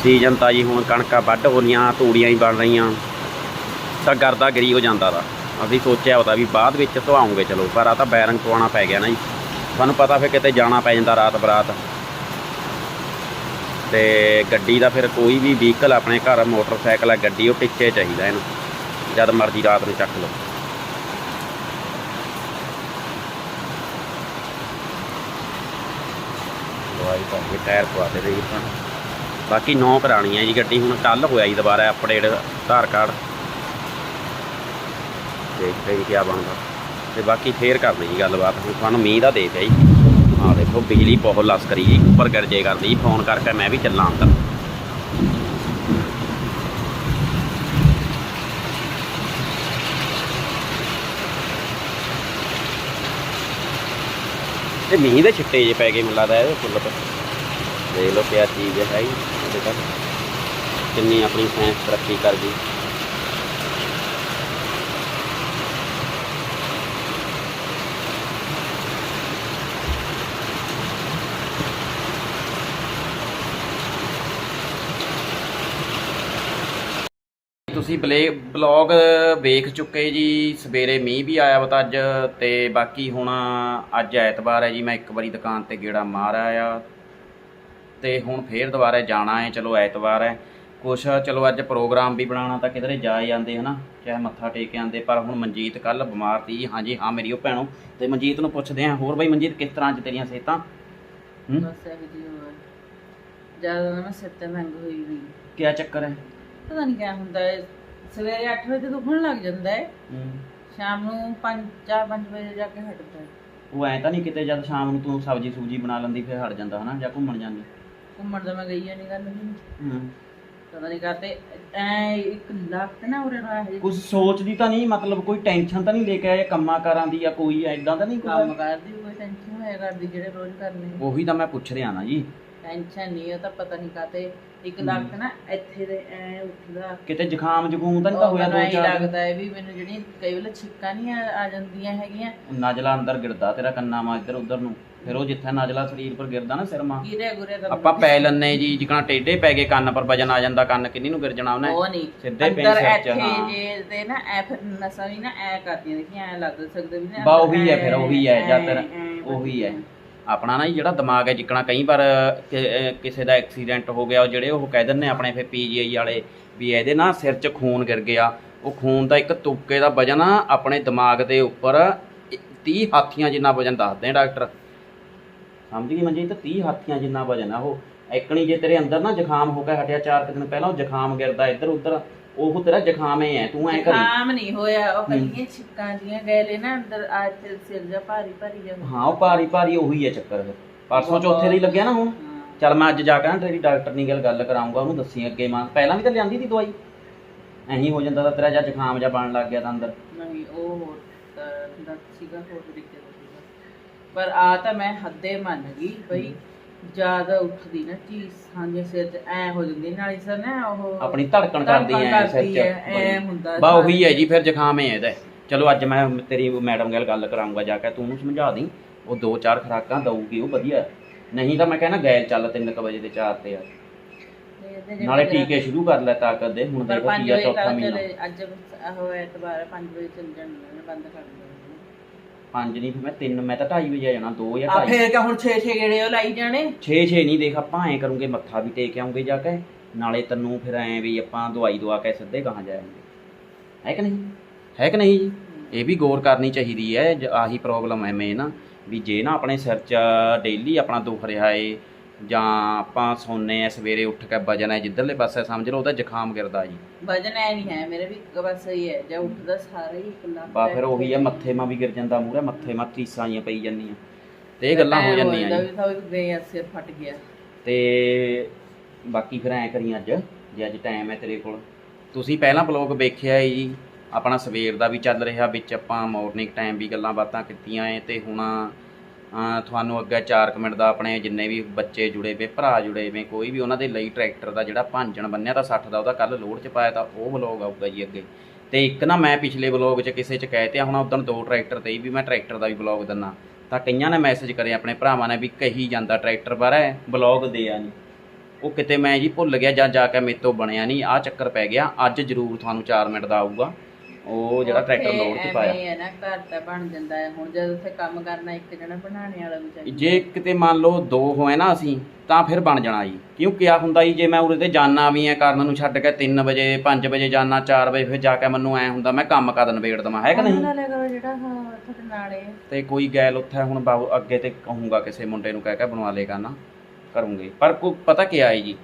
ਸੀਜ਼ਨ ਤਾਂ ਜੀ ਹੁਣ ਕਣਕਾਂ ਵੱਢ ਹੋ ਰਹੀਆਂ, ਤੂੜੀਆਂ ਹੀ ਬਣ ਰਹੀਆਂ। ਤਾਂ ਗਰਦਾ ਗਰੀ ਹੋ ਜਾਂਦਾ ਵਾ। ਅਸੀਂ ਸੋਚਿਆ ਉਹਦਾ ਵੀ ਬਾਅਦ ਵਿੱਚ ਧਵਾਉਂਗੇ, ਚਲੋ, ਪਰ ਆ ਤਾਂ ਬੈਰੰਗ ਪਵਾਉਣਾ ਪੈ ਗਿਆ ਨਾ ਜੀ। ਸਾਨੂੰ ਪਤਾ ਫਿਰ ਕਿਤੇ ਜਾਣਾ ਪੈ ਜਾਂਦਾ ਰਾਤ ਬਰਾਤ। ਤੇ ਗੱਡੀ ਦਾ ਫਿਰ ਕੋਈ ਵੀ ਵਹੀਕਲ ਆਪਣੇ ਘਰ ਮੋਟਰਸਾਈਕਲ ਹੈ ਗੱਡੀ ਉਹ ਟਿੱਚੇ ਚਾਹੀਦਾ ਇਹਨੂੰ, ਜਦ ਮਰਜ਼ੀ ਰਾਤ ਨੂੰ ਚੱਕ ਲਓ। ਲਵਾਈ ਪਾ ਕੇ ਟਾਇਰ ਪਵਾ ਦੇ ਰਹੀ ਤਾਂ ਬਾਕੀ ਨੌ ਕਰਾਣੀ ਹੈ ਜੀ ਗੱਡੀ, ਹੁਣ ਕੱਲ ਹੋਇਆ ਜੀ ਦੁਬਾਰਾ ਅਪਡੇਟ ਆਧਾਰ ਕਾਰਡ। ਦੇਖਦੇ ਜੀ ਕੀ ਬਣਦਾ। ਤੇ ਬਾਕੀ ਫੇਰ ਕਰਨੀ ਜੀ ਗੱਲਬਾਤ, ਹੁਣ ਤੁਹਾਨੂੰ ਮੀਂਹ ਦਾ ਦੇ ਪਿਆ ਜੀ ਆਹ ਦੇਖੋ, ਬਿਜਲੀ ਬਹੁਤ ਲਸ ਜੀ, ਉੱਪਰ ਗਰਜੇ ਕਰਦੀ, ਫੋਨ ਕਰਕੇ ਮੈਂ ਵੀ ਚੱਲਾਂ ਅੰਦਰ। ਇਹ ਮੀਂਹ ਦੇ ਛਿੱਟੇ ਜੇ ਪੈ ਗਏ, ਮੈਨੂੰ ਲੱਗਦਾ ਇਹ ਫੁੱਲ ਤੇ। ਦੇਖ ਲਓ ਕਿਆ ਚੀਜ਼ ਹੈ ਇਹਦੇ ਤੱਕ ਕਿੰਨੀ ਆਪਣੀ ਸਾਇੰਸ ਤਰੱਕੀ ਕਰ ਗਈ। ਤੁਸੀਂ ਬਲੇ ਬਲੌਗ ਵੇਖ ਚੁੱਕੇ ਜੀ ਸਵੇਰੇ ਮੀਂਹ ਵੀ ਆਇਆ ਵਾ ਤਾਂ ਅੱਜ ਤੇ ਬਾਕੀ ਹੁਣ ਅੱਜ ਐਤਵਾਰ ਹੈ ਜੀ ਮੈਂ ਇੱਕ ਵਾਰੀ ਦੁਕਾਨ ਤੇ ਗੇੜਾ ਮਾਰ ਆਇਆ। ਤੇ ਹੁਣ ਫੇਰ ਦੁਬਾਰਾ ਜਾਣਾ ਹੈ ਚਲੋ ਐਤਵਾਰ ਹੈ। ਕੁਛ ਚਲੋ ਅੱਜ ਪ੍ਰੋਗਰਾਮ ਵੀ ਬਣਾਉਣਾ ਤਾਂ ਕਿਧਰੇ ਜਾ ਜਾਂਦੇ ਹਨਾ? ਚਾਹੇ ਮੱਥਾ ਟੇਕ ਕੇ ਆਂਦੇ ਪਰ ਹੁਣ ਮਨਜੀਤ ਕੱਲ ਬਿਮਾਰ ਸੀ। ਹਾਂਜੀ ਹਾਂ ਮੇਰੀ ਉਹ ਭੈਣੋ। ਤੇ ਮਨਜੀਤ ਨੂੰ ਪੁੱਛਦੇ ਹਾਂ ਹੋਰ ਬਾਈ ਮਨਜੀਤ ਕਿਸ ਤਰ੍ਹਾਂ ਅੱਜ ਤੇਰੀਆਂ ਸਿਹਤਾਂ? ਹੂੰ? ਬਸ ਇਹ ਜੀ ਹੋਰ। ਜ਼ਿਆਦਾ ਨਾ ਸਿਰ ਤੇ ਮੰਗ ਹੋਈ ਵੀ। ਕਿਆ ਚੱਕਰ ਹੈ? ਪਤਾ ਨਹੀਂ ਕਿਆ ਹੁੰਦਾ ਹੈ ਸਵੇਰੇ 8 ਵਜੇ ਦੁਖਣ ਲੱਗ ਜਾਂਦਾ ਹੈ। ਹੂੰ। ਸ਼ਾਮ ਨੂੰ 5 4 5 ਵਜੇ ਜਾ ਕੇ ਹਟਦਾ ਹੈ। ਉਹ ਐ ਤਾਂ ਨਹੀਂ ਕਿਤੇ ਜਦ ਸ਼ਾਮ ਨੂੰ ਤੂੰ ਸਬਜੀ ਸੂਜੀ ਬਣਾ ਲੈਂਦੀ ਫਿਰ ਹਟ ਜਾਂਦਾ ਹਨਾ ਜਾਂ ਘੁੰਮਣ ਜਾਂਦੀ। ਘੁੰਮਣ ਦਾ ਮੈਂ ਗਈ ਨਹੀਂ ਗੱਲ ਨਹੀਂ ਹੂੰ। ਪਤਾ ਨਹੀਂ ਕਰਤੇ ਐ ਇੱਕ ਲੱਖ ਨਾ ਉਰੇ ਨੂੰ ਇਹ। ਕੁਝ ਸੋਚਦੀ ਤਾਂ ਨਹੀਂ ਮਤਲਬ ਕੋਈ ਟੈਨਸ਼ਨ ਤਾਂ ਨਹੀਂ ਲੈ ਕੇ ਆਏ ਕੰਮਾਂ ਕਾਰਾਂ ਦੀ ਜਾਂ ਕੋਈ ਐਦਾਂ ਤਾਂ ਨਹੀਂ ਕੰਮ ਕੋਈ ਕਰਦੀ ਕੋਈ ਟੈਨਸ਼ਨ ਹੋਇਆ ਕਰਦੀ ਜਿਹੜੇ ਰੋਜ਼ ਕਰਨੇ। ਉਹੀ ਤਾਂ ਮੈਂ ਪੁੱਛ ਰਿਹਾ ਨਾ ਜੀ। ਟੈਨਸ਼ਨ ਨਹੀਂ ਉਹ ਤਾਂ ਪਤਾ ਨਹੀਂ ਕਾਤੇ ਇੱਕ ਲੱਖ ਨਾ ਇੱਥੇ ਦੇ ਐ ਉੱਠਦਾ। ਕਿਤੇ ਜ਼ੁਕਾਮ ਜ਼ੁਕੂਮ ਤਾਂ ਨਹੀਂ ਤਾਂ ਹੋਇਆ ਦੋ ਚਾਰ ਲੱਗਦਾ ਹੈ ਵੀ ਮੈਨੂੰ ਜਿਹੜੀਆਂ ਕਈ ਵੇਲੇ ਛਿੱਕਾਂ ਨਹੀਂ ਆ ਆ ਜਾਂਦੀਆਂ ਹੈਗੀਆਂ। ਨਜਲਾ ਅੰਦਰ ਗਿਰਦਾ ਤੇਰਾ ਕੰਨਾ ਮਾ ਇੱਧਰ ਉੱਧਰ ਨੂੰ। ਫਿਰ ਉਹ ਜਿੱਥੇ ਨਜਲਾ ਸਰੀਰ ਪਰ ਗਿਰਦਾ ਨਾ ਸਿਰ ਮਾ ਕੀਰੇ ਗੁਰੇ ਦਾ ਆਪਾਂ ਪੈ ਲੈਨੇ ਜੀ ਜਿਕਣਾ ਟੇਢੇ ਪੈ ਗਏ ਕੰਨ ਪਰ ਵਜਨ ਆ ਜਾਂਦਾ ਕੰਨ ਕਿੰਨੀ ਨੂੰ ਗਿਰ ਜਾਣਾ ਉਹਨੇ। ਉਹ ਨਹੀਂ ਸਿੱਧੇ ਪੈ ਅੰਦਰ ਸਿਰ ਚ, ਇੱਥੇ ਹਾਂ। ਜੇ ਤੇ ਨਾ ਐ ਫਿਰ ਨਸਾਂ ਵੀ ਨਾ ਐ ਕਰਦੀਆਂ ਦੇਖੀਆਂ ਐ ਲੱਗ ਸਕਦਾ ਵੀ ਨਾ ਬਾ ਉਹੀ ਹੈ ਫਿਰ ਉਹੀ ਹੈ ਜਾਂ ਐਂ ਉਹੀ ਹੈ। ਆਪਣਾ ਨਾ ਜੀ ਜਿਹੜਾ ਦਿਮਾਗ ਹੈ ਜਿੱਕਣਾ ਕਈ ਵਾਰ ਕਿਸੇ ਦਾ ਐਕਸੀਡੈਂਟ ਹੋ ਗਿਆ, ਉਹ ਜਿਹੜੇ ਉਹ ਕਹਿ ਦਿੰਦੇ ਆਪਣੇ ਫਿਰ ਪੀਜੀਆਈ ਵਾਲੇ ਵੀ ਇਹਦੇ ਨਾ ਸਿਰ 'ਚ ਖੂਨ ਗਿਰ ਗਿਆ। ਉਹ ਖੂਨ ਦਾ ਇੱਕ ਤੁਪਕੇ ਦਾ ਵਜਨ ਆਪਣੇ ਦਿਮਾਗ ਦੇ ਉੱਪਰ 30 ਹਾਥੀਆਂ ਜਿੰਨਾ ਵਜਨ ਦੱਸਦੇ ਆ ਡਾਕਟਰ। ਸਮਝ ਗਈ ਤਾਂ 30 ਹਾਥੀਆਂ ਜਿੰਨਾ ਵਜਨ ਆ ਉਹ। ਐਕਣੀ ਜੇ ਤੇਰੇ ਅੰਦਰ ਨਾ ਜ਼ੁਕਾਮ ਹੋ ਗਿਆ, ਹਟਿਆ ਚਾਰ ਕੁ ਦਿਨ ਪਹਿਲਾਂ, ਉਹ ਜ਼ੁਕਾਮ ਗਿਰਦਾ ਇੱਧਰ ਉੱਧਰ ਉਹ ਤੇਰਾ ਜ਼ੁਕਾਮ ਹੀ ਤੂੰ ਐ ਕਰੀ। ਜ਼ੁਕਾਮ ਨਹੀਂ ਹੋਇਆ ਉਹ ਕੱਲੀਆਂ ਛਿੱਕਾਂ ਜੀਆਂ ਗਏ ਨਾ ਅੰਦਰ ਆ ਤੇ ਸਿਰ ਜਾ ਭਾਰੀ ਭਾਰੀ ਜਾ ਹਾਂ ਉਹ ਭਾਰੀ ਭਾਰੀ ਉਹੀ ਹੈ ਚੱਕਰ ਫਿਰ। ਪਰਸੋਂ ਚੌਥੇ ਦੀ ਲੱਗਿਆ ਨਾ ਹੁਣ। ਚੱਲ ਮੈਂ ਅੱਜ ਜਾ ਕੇ ਨਾ ਤੇਰੀ ਡਾਕਟਰ ਨਾਲ ਗੱਲ ਗੱਲ ਕਰਾਉਂਗਾ ਉਹਨੂੰ ਦੱਸੀ ਅੱਗੇ ਮਾਂ। ਪਹਿਲਾਂ ਵੀ ਤਾਂ ਲਿਆਂਦੀ ਸੀ ਦਵਾਈ। ਐਂ ਹੋ ਜਾਂਦਾ ਤਾਂ ਤੇਰਾ ਜਾਂ ਜ਼ੁਕਾਮ ਜਾਂ ਬਣ ਲੱਗ ਗਿਆ ਤਾਂ ਅੰਦਰ। ਨਹੀਂ ਉਹ ਹੋਰ ਸੀਗਾ ਹੋਰ ਤਰੀਕੇ ਦਾ ਸੀਗਾ। ਪਰ ਆ ਤਾਂ ਮੈਂ ਹੱਦੇ ਮੰਨ ਗਈ ਬਈ ਜ਼ਿਆਦਾ ਉੱਠਦੀ ਨਾ ਚੀਜ਼ ਹਾਂਜੀ ਸਿਰ 'ਚ ਐ ਹੋ ਜਾਂਦੀ ਨਾਲੇ ਸਰ ਨਾ ਉਹ ਆਪਣੀ ਧੜਕਣ ਕਰਦੀ ਐ ਸਿਰ ਕਰਦੀ ਐ, ਹੁੰਦਾ ਬਾ ਉਹੀ ਹੈ ਜੀ ਫਿਰ ਜ਼ੁਕਾਮ ਹੈ ਇਹਦਾ। ਚਲੋ ਅੱਜ ਮੈਂ ਤੇਰੀ ਮੈਡਮ ਨਾਲ ਗੱਲ ਕਰਾਉਂਗਾ ਜਾ ਕੇ ਤੂੰ ਉਹਨੂੰ ਸਮਝਾ ਦੀ ਉਹ ਦੋ ਚਾਰ ਖਰਾਕਾਂ ਦਊਗੀ ਉਹ ਵਧੀਆ। ਨਹੀਂ ਤਾਂ ਮੈਂ ਕਹਿੰਦਾ ਗੈਲ ਚੱਲ 3 ਵਜੇ ਦੇ ਚਾਰ ਤੇ ਆ। ਨਾਲੇ ਟੀਕੇ ਸ਼ੁਰੂ ਕਰ ਲੈ ਤਾਕਤ ਦੇ ਹੁਣ ਦੇਖੋ 5 ਕੀ ਆ ਚੌਥਾ ਮਹੀਨਾ। ਅੱਜ ਉਹ ਐਤਵਾਰ 5 ਵਜੇ ਚੱਲ ਜਾਣਾ ਬੰਦ ਕਰ ਦੇਣਾ ਪੰਜ ਨਹੀਂ ਫਿਰ ਮੈਂ ਤਿੰਨ ਮੈਂ ਤਾਂ 2:30 ਵਜੇ ਆ ਜਾਣਾ 2 ਜਾਂ ਆ 2:30 ਫੇਰ ਕਾ ਹੁਣ 6 6 ਗੇੜੇ ਉਹ ਲਾਈ ਜਾਣੇ। 6 6 ਨਹੀਂ ਦੇਖ ਆਪਾਂ ਐ ਕਰੂੰਗੇ ਮੱਥਾ ਵੀ ਟੇਕ ਆਉਂਗੇ ਜਾ ਕੇ ਨਾਲੇ ਤੈਨੂੰ ਫਿਰ ਐ ਵੀ ਆਪਾਂ ਦਵਾਈ ਦਵਾ ਕੇ ਸਿੱਧੇ ਕਹਾਂ ਜਾਵਾਂਗੇ। ਹੈ ਕਿ ਨਹੀਂ? ਹੈ ਕਿ ਨਹੀਂ ਜੀ? ਇਹ ਵੀ ਗੌਰ ਕਰਨੀ ਚਾਹੀਦੀ ਹੈ ਜ- ਆਹੀ ਪ੍ਰੋਬਲਮ ਹੈ ਮੇਨ ਨਾ ਵੀ ਜੇ ਨਾ ਆਪਣੇ ਸਿਰ 'ਚ ਡੇਲੀ ਆਪਣਾ ਦੁਖ ਰਿਹਾ ਏ ਜਾਂ ਆਪਾਂ ਸੌਂਨੇ ਆ ਸਵੇਰੇ ਉੱਠ ਕੇ ਵਜਨ ਹੈ ਜਿੱਧਰਲੇ ਪਾਸੇ ਸਮਝ ਲਓ ਉਹਦਾ ਜ਼ੁਕਾਮ ਗਿਰਦਾ ਜੀ। ਵਜਨ ਐ ਨਹੀਂ ਹੈ ਮੇਰੇ ਵੀ ਬਸ ਸਹੀ ਹੈ ਜਾਂ ਉੱਠਦਾ ਸਾਰੇ ਹੀ ਇਕੱਲਾ ਬਾ ਫਿਰ ਉਹੀ ਆ ਮੱਥੇ ਮਾ ਵੀ ਗਿਰ ਜਾਂਦਾ ਮੂਰੇ ਮੱਥੇ ਮਾ ਤੀਸਾਂ ਜੀਆਂ ਪਈ ਜਾਂਦੀਆਂ। ਤੇ ਇਹ ਗੱਲਾਂ ਹੋ ਜਾਂਦੀਆਂ ਜੀ। ਤਾਂ ਵੀ ਸਿਰ ਫਟ ਗਿਆ। ਤੇ ਬਾਕੀ ਫਿਰ ਐ ਕਰੀ ਅੱਜ ਜੇ ਅੱਜ ਟਾਈਮ ਹੈ ਤੇਰੇ ਕੋਲ। ਤੁਸੀਂ ਪਹਿਲਾਂ ਬਲੌਗ ਵੇਖਿਆ ਹੈ ਜੀ ਆਪਣਾ ਸਵੇਰ ਦਾ ਵੀ ਚੱਲ ਰਿਹਾ ਵਿੱਚ ਆਪਾਂ ਮਾਰਨਿੰਗ ਟਾਈਮ ਵੀ ਗੱਲਾਂ ਬਾਤਾਂ ਕੀਤੀਆਂ ਏ ਤੇ ਹੁਣ ਤੁਹਾਨੂੰ ਅੱਗੇ 4 ਮਿੰਟ ਦਾ ਆਪਣੇ ਜਿੰਨੇ ਵੀ ਬੱਚੇ ਜੁੜੇ ਵੇ ਭਰਾ ਜੁੜੇ ਵੇ ਕੋਈ ਵੀ ਉਹਨਾਂ ਦੇ ਲਈ ਟਰੈਕਟਰ ਦਾ ਜਿਹੜਾ ਭਾਂਜਣ ਬੰਨਿਆ ਤਾਂ 60 ਦਾ ਉਹਦਾ ਕੱਲ ਲੋਡ ਚ ਪਾਇਆ ਤਾਂ ਉਹ ਬਲੌਗ ਆਊਗਾ ਜੀ ਅੱਗੇ। ਤੇ ਇੱਕ ਨਾ ਮੈਂ ਪਿਛਲੇ ਬਲੌਗ 'ਚ ਕਿਸੇ 'ਚ ਕਹਿ ਤਿਆ ਹੁਣ ਉਦੋਂ ਦੋ ਟਰੈਕਟਰ ਤੇ ਵੀ ਮੈਂ ਟਰੈਕਟਰ ਦਾ ਵੀ ਬਲੌਗ ਦਿੰਨਾ। ਤਾਂ ਕਈਆਂ ਨੇ ਮੈਸੇਜ ਕਰੇ ਆਪਣੇ ਭਰਾਵਾਂ ਨੇ ਵੀ ਕਹੀ ਜਾਂਦਾ ਟਰੈਕਟਰ ਬਾਰੇ ਬਲੌਗ ਦੇ ਆ ਨਹੀਂ ਉਹ ਕਿਤੇ ਮੈਂ ਜੀ ਭੁੱਲ ਗਿਆ ਜਾਂ ਜਾ ਕੇ ਮੇਰੇ ਤੋਂ ਬਣਿਆ ਨਹੀਂ ਆ ਚੱਕਰ ਪੈ ਗਿਆ, ਅੱਜ ਜ਼ਰੂਰ ਤੁਹਾਨੂੰ 4 ਮਿੰਟ ਦਾ ਆਊਗਾ। ਉਹ ਜਿਹੜਾ ਟਰੈਕਟਰ ਲੋਡ 'ਚ ਪਾਇਆ। ਐਵੇਂ ਹੈ ਨਾ ਘਰ ਤਾਂ ਬਣ ਜਾਂਦਾ ਹੈ। ਹੁਣ ਜਦ ਉੱਥੇ ਕੰਮ ਕਰਨਾ ਇੱਕ ਜਣਾ ਬਣਾਉਣੇ ਵਾਲਾ ਵੀ ਚਾਹੀਦਾ। ਜੇ ਕਿਤੇ ਮੰਨ ਲਓ ਦੋ ਹੋਏ ਨਾ ਅਸੀਂ ਤਾਂ ਫਿਰ ਬਣ ਜਾਣਾ ਜੀ। ਕਿਉਂ ਕਿਆ ਹੁੰਦਾ ਜੀ ਜੇ ਮੈਂ ਉਰੇ ਤੇ ਜਾਣਾ ਵੀ ਐ ਕਰਨ ਨੂੰ ਛੱਡ ਕੇ 3 ਵਜੇ 5 ਵਜੇ ਜਾਣਾ 4 ਵਜੇ ਫਿਰ ਜਾ ਕੇ ਮੈਨੂੰ ਐ ਹੁੰਦਾ ਮੈਂ ਕੰਮ ਕਦ ਨਵੇੜ ਦਵਾਂ ਹੈ ਕਿ ਨਹੀਂ? ਉਹਨਾਂ ਲੈ ਕਰੋ ਜਿਹੜਾ ਹਾਂ ਤੁਹਾਡੇ ਨਾਲੇ। ਹੈ। ਤੇ ਕੋਈ ਗੈਲ ਉੱਥੇ ਹੁਣ ਬਾਬੂ ਅੱਗੇ ਤੇ ਕਹੂੰਗਾ ਕਿਸੇ ਮੁੰਡੇ ਨੂੰ ਕਹਿ ਕੇ ਬਣਵਾ ਲੇਗਾ ਨਾ ਕਰੂੰਗੇ। ਪਰ ਕੋ ਪਤਾ ਕੀ ਆਏ ਜੀ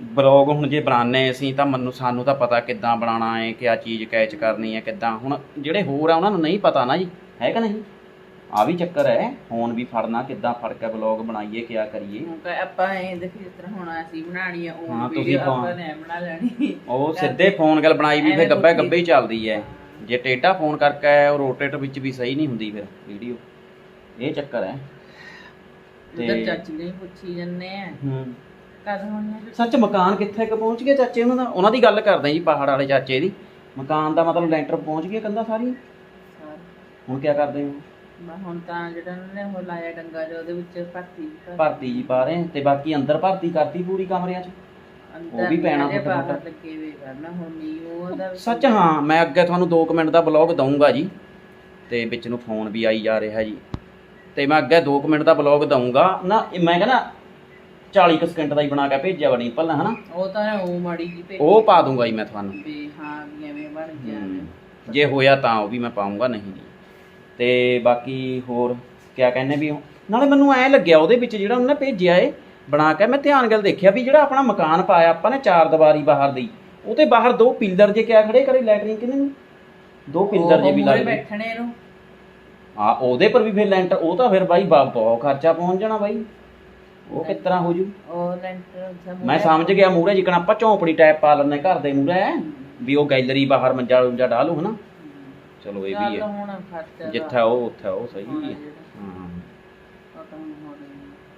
ਬਲੌਗ ਹੁਣ ਜੇ ਬਣਾਉਂਦੇ ਅਸੀਂ ਤਾਂ ਮੈਨੂੰ ਸਾਨੂੰ ਤਾਂ ਪਤਾ ਕਿੱਦਾਂ ਬਣਾਉਣਾ ਹੈ ਕਿਆ ਚੀਜ਼ ਕੈਚ ਕਰਨੀ ਹੈ ਕਿੱਦਾਂ। ਹੁਣ ਜਿਹੜੇ ਹੋਰ ਆ ਉਹਨਾਂ ਨੂੰ ਨਹੀਂ ਪਤਾ ਨਾ ਜੀ। ਹੈ ਕਿ ਨਹੀਂ? ਆ ਵੀ ਚੱਕਰ ਹੈ। ਫੋਨ ਵੀ ਫੜਨਾ ਕਿੱਦਾਂ ਫੜ ਕੇ ਬਲੌਗ ਬਣਾਈਏ ਕਿਆ ਕਰੀਏ। ਹੁਣ ਤਾਂ ਆਪਾਂ ਇਹ ਦੇਖ ਜਿਸ ਤਰ੍ਹਾਂ ਹੁਣ ਅਸੀਂ ਬਣਾਣੀ ਹੈ ਉਹ ਹਾਂ, ਤੁਸੀਂ ਵੀਡੀਓ ਆਪਾਂ ਨੇ ਬਣਾ ਲੈਣੀ। ਉਹ ਸਿੱਧੇ ਫੋਨ ਗੱਲ ਬਣਾਈ ਵੀ ਫਿਰ ਐਵੇਂ ਗੱਬੇ। ਗੱਬੇ ਹੀ ਚੱਲਦੀ ਹੈ। ਜੇ ਟੇਢਾ ਫੋਨ ਕਰਕੇ ਉਹ ਰੋਟੇਟਰ ਵਿੱਚ ਵੀ ਸਹੀ ਨਹੀਂ ਹੁੰਦੀ ਫਿਰ ਵੀਡੀਓ ਇਹ ਚੱਕਰ ਹੈ। ਉਧਰ ਚਾਚੀ ਨੇ ਪੁੱਛੀ ਜੰਨੇ ਆ। ਹੂੰ। ਕਦ ਹੋਣੀ ਸੱਚ ਮਕਾਨ ਕਿੱਥੇ ਕ ਪਹੁੰਚ ਗਏ ਚਾਚੇ ਉਹਨਾਂ ਦਾ? ਉਹਨਾਂ ਦੀ ਗੱਲ ਕਰਦੇ ਜੀ ਪਹਾੜ ਵਾਲੇ ਚਾਚੇ ਦੀ। ਮਕਾਨ ਦਾ ਮਤਲਬ ਲੈਂਟਰ ਪਹੁੰਚ ਗਿਆ ਕੰਦਾ ਸਾਰੀ ਹੁਣ ਕੀ ਕਰਦੇ ਹੋ? ਮੈਂ ਹੁਣ ਤਾਂ ਜਿਹੜਾ ਉਹਨਾਂ ਨੇ ਉਹ ਲਾਇਆ ਡੰਗਾ ਜਿਹਾ ਉਹਦੇ ਵਿੱਚ ਭਰਤੀ ਕਰ- ਭਰਤੀ ਜੀ ਪਾ ਰਹੇ ਤੇ ਬਾਕੀ ਅੰਦਰ ਭਰਤੀ ਕਰਤੀ ਪੂਰੀ ਕਮਰਿਆਂ 'ਚ। ਅੰਦਰ ਉਹ ਵੀ ਪੈਣਾ ਜਿਹੜੇ ਫਟਾਫਟ। ਬਾਹਰ ਲੱਗੇ ਵੇ ਕਰਨਾ ਹੁਣ ਨਹੀਂ ਉਹਦਾ ਵੀ ਸੱਚ ਹਾਂ ਮੈਂ ਅੱਗੇ ਤੁਹਾਨੂੰ 2 ਮਿੰਟ ਦਾ ਬਲੌਗ ਦਊਂਗਾ ਜੀ। ਤੇ ਵਿੱਚ ਨੂੰ ਫੋਨ ਵੀ ਆਈ ਜਾ ਰਿਹਾ ਜੀ। ਤੇ ਮੈਂ ਅੱਗੇ 2 ਮਿੰਟ ਦਾ ਬਲੌਗ ਦਊਂਗਾ। ਨਾ ਇਹ ਮੈਂ ਕਹਿੰਦਾ 40 ਕੁ ਸਕਿੰਟ ਦਾ ਹੀ ਬਣਾ ਕੇ ਭੇਜਿਆ ਬਣੀ ਪਹਿਲਾਂ ਹਨਾ? ਉਹ ਤਾਂ ਉਹ ਮਾੜੀ ਜੀ ਭੇਜੀ ਉਹ ਪਾ ਦੂੰਗਾ ਜੀ ਮੈਂ ਤੁਹਾਨੂੰ। ਵੀ ਹਾਂ ਵੀ ਐਵੇਂ ਬਣ ਗਿਆ। ਜੇ ਹੋਇਆ ਤਾਂ ਉਹ ਵੀ ਮੈਂ ਪਾਉਂਗਾ ਨਹੀਂ ਜੀ। ਤੇ ਬਾਕੀ ਹੋਰ ਕਿਆ ਕਹਿੰਦੇ ਵੀ ਨਾਲੇ ਮੈਨੂੰ ਐ ਲੱਗਿਆ ਉਹਦੇ ਵਿੱਚ ਜਿਹੜਾ ਉਹਨੇ ਭੇਜਿਆ ਏ ਬਣਾ ਕੇ ਮੈਂ ਧਿਆਨ ਗੱਲ ਦੇਖਿਆ ਵੀ ਜਿਹੜਾ ਆਪਣਾ ਮਕਾਨ ਪਾਇਆ ਆਪਾਂ ਨੇ ਚਾਰ ਦੀਵਾਰੀ ਬਾਹਰ ਦੀ ਉਹ ਤੇ ਬਾਹਰ ਦੋ ਪਿੱਲਰ ਜੇ ਕਿਆ ਖੜੇ ਕਰੇ ਲੈਟਰਿੰਗ ਕਿਨੇ ਨੇ? ਦੋ ਪਿੱਲਰ ਜੇ ਵੀ ਮੂਹਰੇ ਲੱਗਦੇ ਬੈਠਣੇ ਨੂੰ। ਆ ਉਹਦੇ ਪਰ ਵੀ ਫਿਰ ਲੈਂਟਰ ਉਹ ਤਾਂ ਫਿਰ ਬਾਈ ਬਾ- ਬਹੁਤ ਖਰਚਾ ਪਹੁੰਚ ਜਾਣਾ ਬਾਈ। ਉਹ ਕਿਸ ਤਰ੍ਹਾਂ ਹੋ ਜੂ? ਉਹ ਲੈਂਟਰ ਦਾ ਮੈਂ ਸਮਝ ਗਿਆ ਮੂਹਰੇ ਜਿਕਣ ਆਪਾਂ ਝੌਂਪੜੀ ਟਾਈਪ ਪਾ ਲੈਂਦੇ ਘਰ ਦੇ ਮੂਹਰੇ। ਵੀ ਉਹ ਗੈਲਰੀ ਬਾਹਰ ਮੰਜਾ ਮੁੰਜਾ ਡਾਲੂ ਹਨਾ? ਚਲੋ ਇਹ ਵੀ ਹੈ। ਹੁਣ ਖਰਚਾ ਦਾ ਜਿੱਥੇ ਉਹ ਉੱਥੇ ਉਹ ਸਹੀ ਹੈ।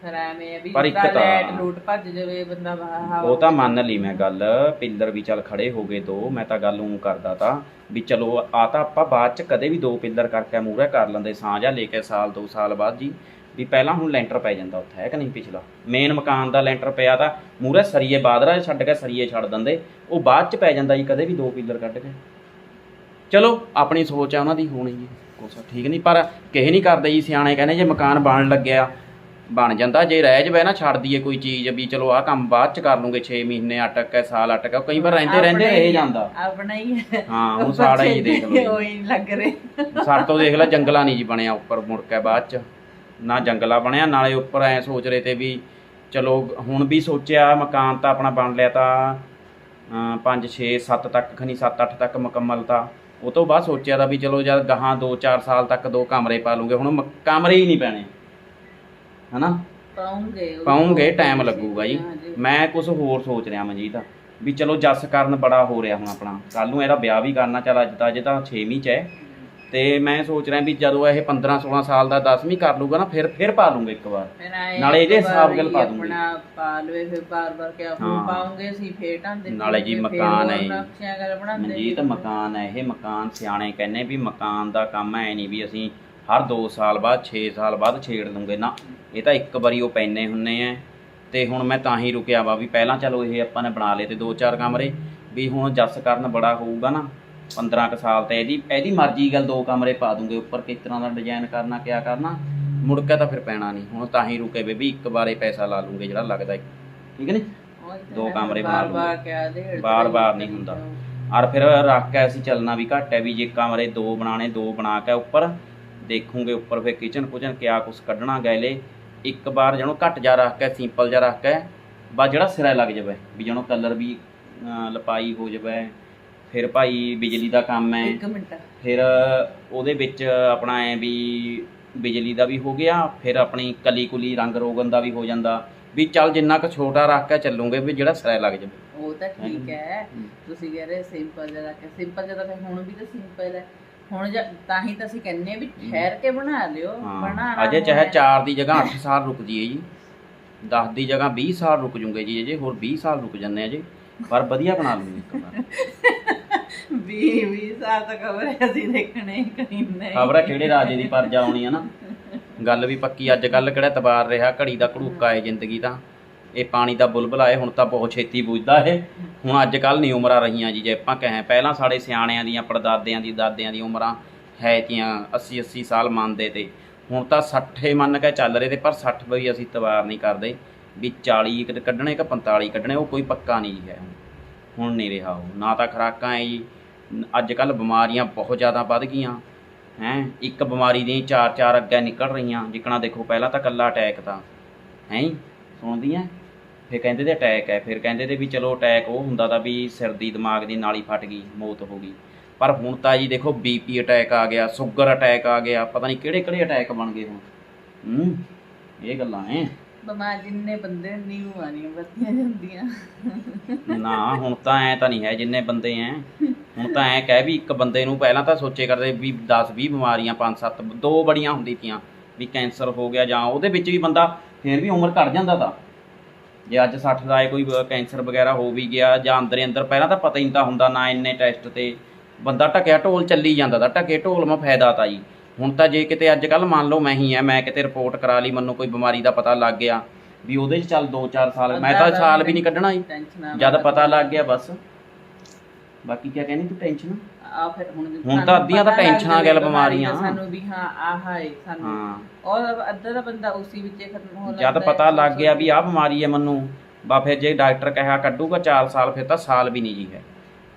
ਫਿਰ ਐਵੇਂ ਵੀ ਪਰ ਇੱਕ ਤਾਂ- ਲਾਈਟ ਲੂਟ ਭੱਜ ਜਾਵੇ ਬੰਦਾ ਬਾਹਰ ਉਹ ਤਾਂ ਮੰਨ ਲਈ ਮੈਂ ਗੱਲ। ਪਿੱਲਰ ਵੀ ਚੱਲ ਖੜੇ ਹੋ ਗਏ ਦੋ ਮੈਂ ਤਾਂ ਗੱਲ ਉਹ ਕਰਦਾ ਤਾਂ ਵੀ ਚਲੋ ਆ ਤਾਂ ਆਪਾਂ ਬਾਅਦ ਚ ਕਦੇ ਵੀ ਦੋ ਪਿੱਲਰ ਕਰਕੇ ਮੂਹਰੇ ਕਰ ਲੈਂਦੇ ਸਾਂਝਾ ਲੈ ਕੇ ਸਾਲ ਦੋ ਸਾਲ ਬਾਅਦ ਜੀ। ਵੀ ਪਹਿਲਾਂ ਹੁਣ ਲੈਂਟਰ ਪੈ ਜਾਂਦਾ ਉੱਥੇ ਹੈ ਕਿ ਨਹੀਂ ਪਿਛਲਾ? ਮੇਨ ਮਕਾਨ ਦਾ ਲੈਂਟਰ ਪਿਆ ਤਾਂ ਮੂਹਰੇ ਸਰੀਏ ਬਾਦਰਾ ਛੱਡ ਕੇ ਸਰੀਏ ਛੱਡ ਦਿੰਦੇ ਉਹ ਬਾਅਦ ਚ ਪੈ ਜਾਂਦਾ ਜੀ ਕਦੇ ਵੀ ਦੋ ਪਿੱਲਰ ਕੱਢ ਕੇ। ਚਲੋ ਆਪਣੀ ਸੋਚ ਆ ਉਹਨਾਂ ਦੀ ਹੋਣੀ ਜੀ ਕੁਛ ਠੀਕ ਨਹੀਂ ਪਰ ਕਿਸੇ ਨਹੀਂ ਕਰਦੇ ਜੀ ਸਿਆਣੇ ਕਹਿੰਦੇ ਜੇ ਮਕਾਨ ਬਣਨ ਲੱਗਿਆ ਬਣ ਜਾਂਦਾ ਜੇ ਰਹਿ ਜਵੇ ਨਾ ਛੱਡ ਦਈਏ ਕੋਈ ਚੀਜ਼ ਵੀ ਚਲੋ ਆਹ ਕੰਮ ਬਾਅਦ ਚ ਕਰ ਲੂੰਗੇ 6 ਮਹੀਨੇ ਅਟਕ ਕੇ ਸਾਲ ਅਟਕ ਕੇ ਕਈ ਵਾਰ ਰਹਿੰਦੇ ਰਹਿੰਦੇ ਰਹਿ ਜਾਂਦਾ। ਆਪਣਾ ਹੀ ਹੈ ਹਾਂ ਹੁਣ ਸਾੜਾ ਹੀ ਦੇਖ ਲਓ ਉਹ ਹੀ ਲੱਗ ਰਹੇ। ਸਾਡੇ ਤੋਂ ਦੇਖ ਲੈ ਜੰਗਲਾ ਨਹੀਂ ਜੀ ਬਣਿਆ ਉੱਪਰ ਮੁੜ ਕੇ ਬਾਅਦ ਚ। ਨਾ ਜੰਗਲਾ ਬਣਿਆ ਨਾਲੇ ਉੱਪਰ ਐ ਸੋਚ ਰਹੇ ਤੇ ਵੀ ਚਲੋ ਹੁਣ ਵੀ ਸੋਚਿਆ ਮਕਾਨ ਤਾਂ ਆਪਣਾ ਬਣ ਲਿਆ ਤਾਂ 5 6 7 ਤੱਕ ਖਨੀ 7 8 ਤੱਕ ਮੁਕੰਮਲ ਤਾਂ। ਉਹ ਤੋਂ ਬਾਅਦ ਸੋਚਿਆ ਤਾਂ ਵੀ ਚਲੋ ਜਦ ਗਾਹਾਂ 2 4 ਸਾਲ ਤੱਕ ਦੋ ਕਮਰੇ ਪਾ ਲੂਗੇ ਹੁਣ ਕਮਰੇ ਹੀ ਨਹੀਂ ਪੈਣੇ। ਹਨਾ? ਪਾਉਂਗੇ ਪਾਉਂਗੇ ਟਾਈਮ ਲੱਗੂਗਾ ਜੀ। ਮੈਂ ਕੁਝ ਹੋਰ ਸੋਚ ਰਿਹਾ ਮਨਜੀਤ ਵੀ ਚਲੋ ਜੱਸ ਕਰਨ ਬੜਾ ਹੋ ਰਿਹਾ ਹੁਣ ਆਪਣਾ। ਕੱਲ ਨੂੰ ਇਹਦਾ ਵਿਆਹ ਵੀ ਕਰਨਾ ਚੱਲ ਅੱਜ ਤਾਂ ਅਜੇ ਤਾਂ 6ਵੀਂ ਚ ਹੈ। ਤੇ ਮੈਂ ਸੋਚ ਰਿਹਾ ਵੀ ਜਦੋਂ ਇਹ 15 16 ਸਾਲ ਦਾ 10ਵੀਂ ਕਰ ਲੂਗਾ ਨਾ ਫਿਰ ਫਿਰ ਪਾ ਲੂੰਗਾ ਇੱਕ ਵਾਰ ਫਿਰ ਆਏਂ ਨਾਲੇ ਇਹਦੇ ਇੱਕ ਹਿਸਾਬ ਵਾਰੀ ਗੱਲ ਪਾ ਦੂੰਗੀ। ਆਪਣਾ ਪਾ ਲਵੇ ਫਿਰ ਬਾਰ ਬਾਰ ਕਿਆ ਹਾਂ। ਹੁਣ ਪਾਉਂਗੇ ਅਸੀਂ ਫੇਰ ਢਾਂਦੇ ਨਾਲੇ ਜੀ ਮਕਾਨ ਹੈ ਜੀ। ਨਕਸ਼ਿਆਂ ਗੱਲ ਬਣਾਉਂਦੇ ਮਨਜੀਤ ਮਕਾਨ ਹੈ ਇਹ ਮਕਾਨ ਸਿਆਣੇ ਕਹਿੰਦੇ ਵੀ ਮਕਾਨ ਦਾ ਕੰਮ ਐ ਨਹੀਂ ਵੀ ਅਸੀਂ ਹਰ 2 ਸਾਲ ਬਾਅਦ 6 ਸਾਲ ਬਾਅਦ ਛੇੜ ਲੂੰਗੇ ਨਾ ਇਹ ਤਾਂ ਇੱਕ ਵਾਰੀ ਉਹ ਪੈਨੇ ਹੁੰਨੇ ਆ ਤੇ ਹੁਣ ਮੈਂ ਤਾਂ ਹੀ ਰੁਕਿਆ ਵਾ ਵੀ ਪਹਿਲਾਂ ਚਲੋ ਇਹ ਆਪਾਂ ਨੇ ਬਣਾ ਲਏ ਤੇ ਦੋ ਚਾਰ ਕਮਰੇ ਵੀ ਹੁਣ ਜੱਸ ਕਰਨ ਬੜਾ ਹੋਊਗਾ ਨਾ 15 ਕ ਸਾਲ ਤੇ ਇਹਦੀ ਇਹਦੀ ਮਰਜ਼ੀ ਗੱਲ ਦੋ ਕਮਰੇ ਪਾ ਦੂੰਗੇ ਉੱਪਰ ਕਿਸ ਤਰ੍ਹਾਂ ਦਾ ਡਿਜ਼ਾਈਨ ਕਰਨਾ ਕਿਆ ਕਰਨਾ ਮੁੜ ਕੇ ਤਾਂ ਫਿਰ ਪੈਣਾ ਨਹੀਂ ਹੁਣ ਤਾਂ ਹੀ ਰੁਕੇ ਵੀ ਇੱਕ ਵਾਰੇ ਪੈਸਾ ਲਾ ਲੂੰਗੇ ਜਿਹੜਾ ਲੱਗਦਾ। ਠੀਕ ਹੈ ਨੀ ਦੋ ਕਮਰੇ ਬਣਾ ਲੂੰਗੇ। ਬਾਰ-ਬਾਰ ਨਹੀਂ ਹੁੰਦਾ। ਔਰ ਫਿਰ ਰੱਖ ਕੇ ਅਸੀਂ ਚੱਲਣਾ ਵੀ ਘੱਟ ਹੈ ਵੀ ਜੇ ਕਮਰੇ ਦੋ ਬਣਾਣੇ ਦੋ ਬਣਾ ਕੇ ਉੱਪਰ ਦੇਖੂਗੇ ਉੱਪਰ ਫਿਰ ਕਿਚਨ ਕੁਚਨ ਕਿਆ ਕੁਛ ਕੱਢਣਾ ਗੈਲੇ ਇੱਕ ਵਾਰ ਜਣੋ ਘੱਟ ਜਾ ਰੱਖ ਕੇ ਸਿੰਪਲ ਜਾ ਰੱਖ ਕੇ ਬਸ ਜਿਹੜਾ ਸਿਰਾ ਲੱਗ ਜਾਵੇ ਵੀ ਜਣੋ ਕਲਰ ਵੀ ਲਪਾਈ ਹੋ ਜਾਵੇ ਫਿਰ ਭਾਈ ਬਿਜਲੀ ਦਾ ਕੰਮ ਹੈ। ਇੱਕ ਮਿੰਟ। ਫਿਰ ਉਹਦੇ ਵਿੱਚ ਆਪਣਾ ਐ ਵੀ ਬਿਜਲੀ ਦਾ ਵੀ ਹੋ ਗਿਆ ਫਿਰ ਆਪਣੀ ਕਲੀ ਕੁਲੀ ਰੰਗ ਰੋਗਨ ਦਾ ਵੀ ਹੋ ਜਾਂਦਾ। ਵੀ ਚੱਲ ਜਿੰਨਾ ਕੁ ਛੋਟਾ ਰੱਖ ਕੇ ਚੱਲੂਗੇ ਵੀ ਜਿਹੜਾ ਸਿਰਾ ਲੱਗ ਜਾਵੇ। ਉਹ ਤਾਂ ਠੀਕ ਹੈ। ਤੁਸੀਂ ਕਹਿ ਰਹੇ ਸਿੰਪਲ ਜਿਹਾ ਰੱਖ ਸਿੰਪਲ ਜਿਹਾ ਤਾਂ ਹੁਣ ਵੀ ਤਾਂ ਸਿੰਪਲ ਹੈ। ਹੁਣ ਜਾਂ- ਤਾਂ ਹੀ ਤਾਂ ਅਸੀਂ ਕਹਿੰਨੇ ਵੀ ਠਹਿਰ ਕੇ ਬਣਾ ਲਿਓ ਬਣਾਉਣਾ ਹਾਂ ਅਜੇ ਚਾਹੇ ਹੋਇਆ। 4 ਦੀ ਜਗ੍ਹਾ 8 ਸਾਲ ਰੁਕ ਜੀਏ ਜੀ। 10 ਦੀ ਜਗ੍ਹਾ 20 ਸਾਲ ਰੁਕ ਜੂਗੇ ਜੀ ਅਜੇ। ਹੋਰ 20 ਸਾਲ ਰੁਕ ਜੰਨੇ ਅਜੇ। ਪਰ ਵਧੀਆ ਬਣਾ ਲੂਗੇ ਇੱਕ ਵਾਰ। ਵੀਹ ਵੀਹ ਸਾਲ ਤੱਕ ਖਬਰ ਅਸੀਂ ਦੇਖਣੇ ਕहीं ਨਹੀਂ। ਖਬਰ ਕਿਹੜੇ ਰਾਜੇ ਦੀ ਪਰਜਾ ਆਉਣੀ ਹੈ ਨਾ? ਗੱਲ ਵੀ ਪੱਕੀ ਅੱਜ ਕੱਲ ਕਿਹੜਾ ਤਬਾਰ ਰਿਹਾ, ਘੜੀ ਦਾ ਘੜੂਕਾ ਹੈ ਜ਼ਿੰਦਗੀ ਦਾ ਇਹ ਪਾਣੀ ਦਾ ਬੁਲਬੁਲਾ ਹੈ ਹੁਣ ਤਾਂ ਬਹੁਤ ਛੇਤੀ ਬੁੱਝਦਾ ਇਹ। ਹੁਣ ਅੱਜ ਕੱਲ ਨਹੀਂ ਉਮਰਾਂ ਰਹੀਆਂ ਜੀ, ਜੇ ਆਪਾਂ ਕहें ਪਹਿਲਾਂ ਸਾਡੇ ਸਿਆਣਿਆਂ ਦੀਆਂ, ਪੜਦਾਦਿਆਂ ਦੀ, ਦਾਦਿਆਂ ਦੀ ਉਮਰਾਂ ਹੈ ਤੀਆਂ 80 80 ਸਾਲ ਮੰਨਦੇ ਤੇ। ਹੁਣ ਤਾਂ 60 ਮੰਨ ਕੇ ਚੱਲ ਰਹੇ ਤੇ, ਪਰ 60 ਵੀ ਅਸੀਂ ਤਬਾਰ ਨਹੀਂ ਕਰਦੇ। ਵੀ 40 ਕੱਢਣੇ ਕਿ 45 ਕੱਢਣੇ, ਉਹ ਕੋਈ ਪੱਕਾ ਨਹੀਂ ਜੀ ਹੈ ਹੁਣ ਨਹੀਂ ਰਿਹਾ ਉਹ। ਨਾ ਤਾਂ ਖੁਰਾਕਾਂ ਹੈ ਜੀ। ਅੱਜ ਕੱਲ ਬਿਮਾਰੀਆਂ ਬਹੁਤ ਜ਼ਿਆਦਾ ਵੱਧ ਗਈਆਂ। ਹੈ? ਇੱਕ ਬਿਮਾਰੀ ਦੀਆਂ ਚਾਰ ਚਾਰ ਅੱਗੇ ਨਿਕਲ ਰਹੀਆਂ। ਜਿਕਣਾ ਦੇਖੋ, ਪਹਿਲਾਂ ਤਾਂ ਕੱਲਾ ਅਟੈਕ ਤਾਂ। ਹੈ ਹੀ ਸੁਣਦੀਆਂ ਫਿਰ ਕਹਿੰਦੇ ਤੇ ਅਟੈਕ ਹੈ। ਫਿਰ ਕਹਿੰਦੇ ਤੇ ਵੀ ਚਲੋ ਅਟੈਕ ਉਹ ਹੁੰਦਾ ਤਾਂ ਵੀ ਸਿਰ ਦੀ, ਦਿਮਾਗ ਦੀ ਨਾਲੀ ਫਟ ਗਈ, ਮੌਤ ਹੋ ਗਈ। ਪਰ ਹੁਣ ਤਾਂ ਜੀ ਦੇਖੋ ਬੀਪੀ ਅਟੈਕ ਆ ਗਿਆ, ਸ਼ੂਗਰ ਅਟੈਕ ਆ ਗਿਆ। ਪਤਾ ਨਹੀਂ ਕਿਹੜੇ ਕਿਹੜੇ ਅਟੈਕ ਬਣ ਗਏ ਹੁਣ। ਹੂੰ? ਇਹ ਗੱਲਾਂ ਐ। ਬਿਮਾਰ ਜਿੰਨੇ ਬੰਦੇ ਨਹੀਂ ਬਿਮਾਰੀਆਂ ਵੱਧਦੀਆਂ ਜਾਂਦੀਆਂ। ਨਾ, ਹੁਣ ਤਾਂ ਐ ਤਾਂ ਨਹੀਂ ਹੈ ਜਿੰਨੇ ਬੰਦੇ ਐ। ਹੁਣ ਤਾਂ ਐ ਕਹਿ ਵੀ ਇੱਕ ਬੰਦੇ ਨੂੰ ਪਹਿਲਾਂ ਤਾਂ ਸੋਚੇ ਕਰਦੇ ਵੀ 10 20 ਬਿਮਾਰੀਆਂ 5 7 ਦੋ ਬੜੀਆਂ ਹੁੰਦੀ ਤੀਆਂ, ਵੀ ਕੈਂਸਰ ਹੋ ਗਿਆ ਜਾਂ ਉਹਦੇ ਵਿੱਚ ਵੀ ਬੰਦਾ ਫੇਰ ਵੀ ਉਮਰ ਘਟ ਜਾਂਦਾ ਤਾਂ। ਜੇ ਅੱਜ 60 ਦਾ ਕੋਈ ਕੈਂਸਰ ਵਗੈਰਾ ਹੋ ਵੀ ਗਿਆ ਜਾਂ ਅੰਦਰੇ ਅੰਦਰ ਪਹਿਲਾਂ ਤਾਂ ਪਤਾ ਹੀ ਨਹੀਂ ਤਾਂ ਹੁੰਦਾ ਨਾ ਇੰਨੇ ਟੈਸਟ ਤੇ। ਬੰਦਾ ਟਕਿਆ ਢੋਲ ਚੱਲੀ ਜਾਂਦਾ ਤਾਂ ਟਕੇ ਢੋਲ ਮਾ ਫਾਇਦਾ ਤਾਂ ਜੀ। ਹੁਣ ਤਾਂ ਜੇ ਕਿਤੇ ਅੱਜ ਕੱਲ ਮੰਨ ਲਓ ਮੈਂ ਹੀ ਆ ਮੈਂ ਕਿਤੇ ਰਿਪੋਰਟ ਕਰਾ ਲਈ ਮੈਨੂੰ ਕੋਈ ਬਿਮਾਰੀ ਦਾ ਪਤਾ ਲੱਗ ਗਿਆ ਵੀ ਉਹਦੇ 'ਚ ਚੱਲ 2-4 ਸਾਲ ਮੈਂ ਤਾਂ ਸਾਲ ਵੀ ਨਹੀਂ ਕੱਢਣਾ ਜੀ। ਜਦ ਪਤਾ ਲੱਗ ਗਿਆ ਬਸ। ਬਾਕੀ ਕੀ ਕਹਿੰਦੀ ਤੂੰ ਟੈਨਸ਼ਨ ਆ ਫਿਰ ਹੁਣ ਤਾਂ ਅੱਧੀਆਂ ਤਾਂ ਟੈਨਸ਼ਨਾਂ ਗੱਲ ਬਿਮਾਰੀਆਂ। ਸਾਨੂੰ ਵੀ ਹਾਂ ਆਹ ਹੈ ਸਾਨੂੰ ਹਾਂ। ਔਰ ਅੱਧਾ ਦਾ ਬੰਦਾ ਉਸੇ ਵਿੱਚ ਖਤਮ ਹੋ ਜਦ ਪਤਾ ਲੱਗ ਗਿਆ ਵੀ ਆਹ ਬਿਮਾਰੀ ਹੈ ਮੈਨੂੰ ਬਾ ਫਿਰ ਜੇ ਡਾਕਟਰ ਕਹਿਆ ਕੱਢੂਗਾ 4 ਸਾਲ ਫਿਰ ਤਾਂ ਸਾਲ ਵੀ ਨਹੀਂ ਜੀ ਹੈ।